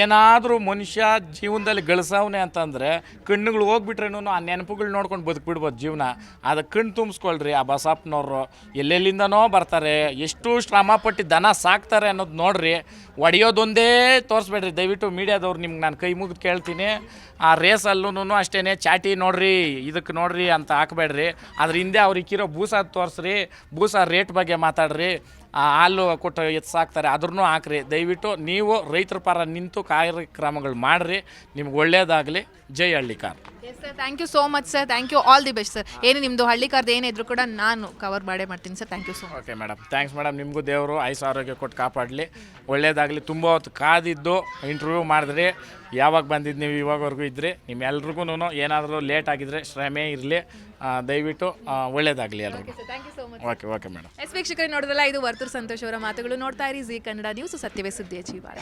ಏನಾದರೂ ಮನುಷ್ಯ ಜೀವನದಲ್ಲಿ ಗಳಿಸವನೆ ಅಂತಂದರೆ ಕಣ್ಣುಗಳು ಹೋಗ್ಬಿಟ್ರೇನು ಆ ನೆನಪುಗಳು ನೋಡ್ಕೊಂಡು ಬದುಕ್ಬಿಡ್ಬೋದು ಜೀವನ. ಅದು ಕಣ್ಣು ತುಂಬಿಸ್ಕೊಳ್ರಿ ಆ ಬಸಪ್ಪನವರು ಎಲ್ಲೆಲ್ಲಿಂದನೋ ಬರ್ತಾರೆ. ಎಷ್ಟು ಶ್ರಮಪಟ್ಟು ದನ ಸಾಕ್ತಾರೆ ಅನ್ನೋದು ನೋಡ್ರಿ. ಒಡೆಯೋದೊಂದೇ ತೋರಿಸ್ಬೇಡ್ರಿ. ದಯವಿಟ್ಟು ಮೀಡಿಯಾದವ್ರು ನಿಮ್ಗೆ ನಾನು ಕೈ ಮುಗಿದು ಕೇಳ್ತೀನಿ. ಆ ರೇಸಲ್ಲೂ ಅಷ್ಟೇ ಚಾಟಿ ನೋಡ್ರಿ ಇದಕ್ಕೆ ನೋಡ್ರಿ ಅಂತ ಹಾಕ್ಬೇಡ್ರಿ. ಅದ್ರ ಹಿಂದೆ ಅವ್ರಿಗೆ ಇರೋ ಬೂಸ ತೋರಿಸ್ರಿ. ಬೂಸ ರೇಟ್ ಬಗ್ಗೆ ಮಾತಾಡ್ರಿ. ಆ ಹಾಲು ಕೊಟ್ಟು ಎತ್ತು ಸಾಕ್ತಾರೆ ಅದ್ರೂ ಹಾಕ್ರಿ. ದಯವಿಟ್ಟು ನೀವು ರೈತರ ಪರ ನಿಂತು ಕಾರ್ಯಕ್ರಮಗಳು ಮಾಡಿರಿ, ನಿಮ್ಗೆ ಒಳ್ಳೆಯದಾಗಲಿ ಜೈ Hallikar. Yes sir thank you so much sir thank you all the best sir ಏನು ನಿಮ್ಮದು ಹಳ್ಳಿ ಕಾರ್ದು ಏನಿದ್ರು ಇದ್ರು ಕೂಡ ನಾನು ಕವರ್ ಮಾಡೇ ಮಾಡ್ತೀನಿ sir thank you so much okay madam thanks madam ನಿಮಗೂ ದೇವರು ಆಯುಸ್ ಆರೋಗ್ಯ ಕೊಟ್ಟು ಕಾಪಾಡಲಿ. ಒಳ್ಳೇದಾಗಲಿ. ತುಂಬ ಹೊತ್ತು ಕಾದಿದ್ದು ಇಂಟರ್ವ್ಯೂ ಮಾಡಿದ್ರಿ. ಯಾವಾಗ ಬಂದಿದ್ದು ನೀವು ಇವಾಗವರೆಗೂ ಇದ್ರಿ. ನಿಮ್ಮೆಲ್ರಿಗೂ ಏನಾದರೂ ಲೇಟ್ ಆಗಿದ್ರೆ ಶ್ರಮೆ ಇರಲಿ. ದಯವಿಟ್ಟು ಒಳ್ಳೇದಾಗಲಿ ಎಲ್ರಿಗೂ thank you so much okay okay madam yes ವೀಕ್ಷಕರೇ ನೋಡಿದ್ರಲ್ಲ ಇದು ವರ್ತೂರ್ ಸಂತೋಷ್ ಅವರ ಮಾತುಗಳು ನೋಡ್ತಾ ಇರಿ. ಜಿ ಕನ್ನಡ ನ್ಯೂಸ್ ಸತ್ಯವೇ ಸುದ್ದಿಯ ಜೀವಾಳ.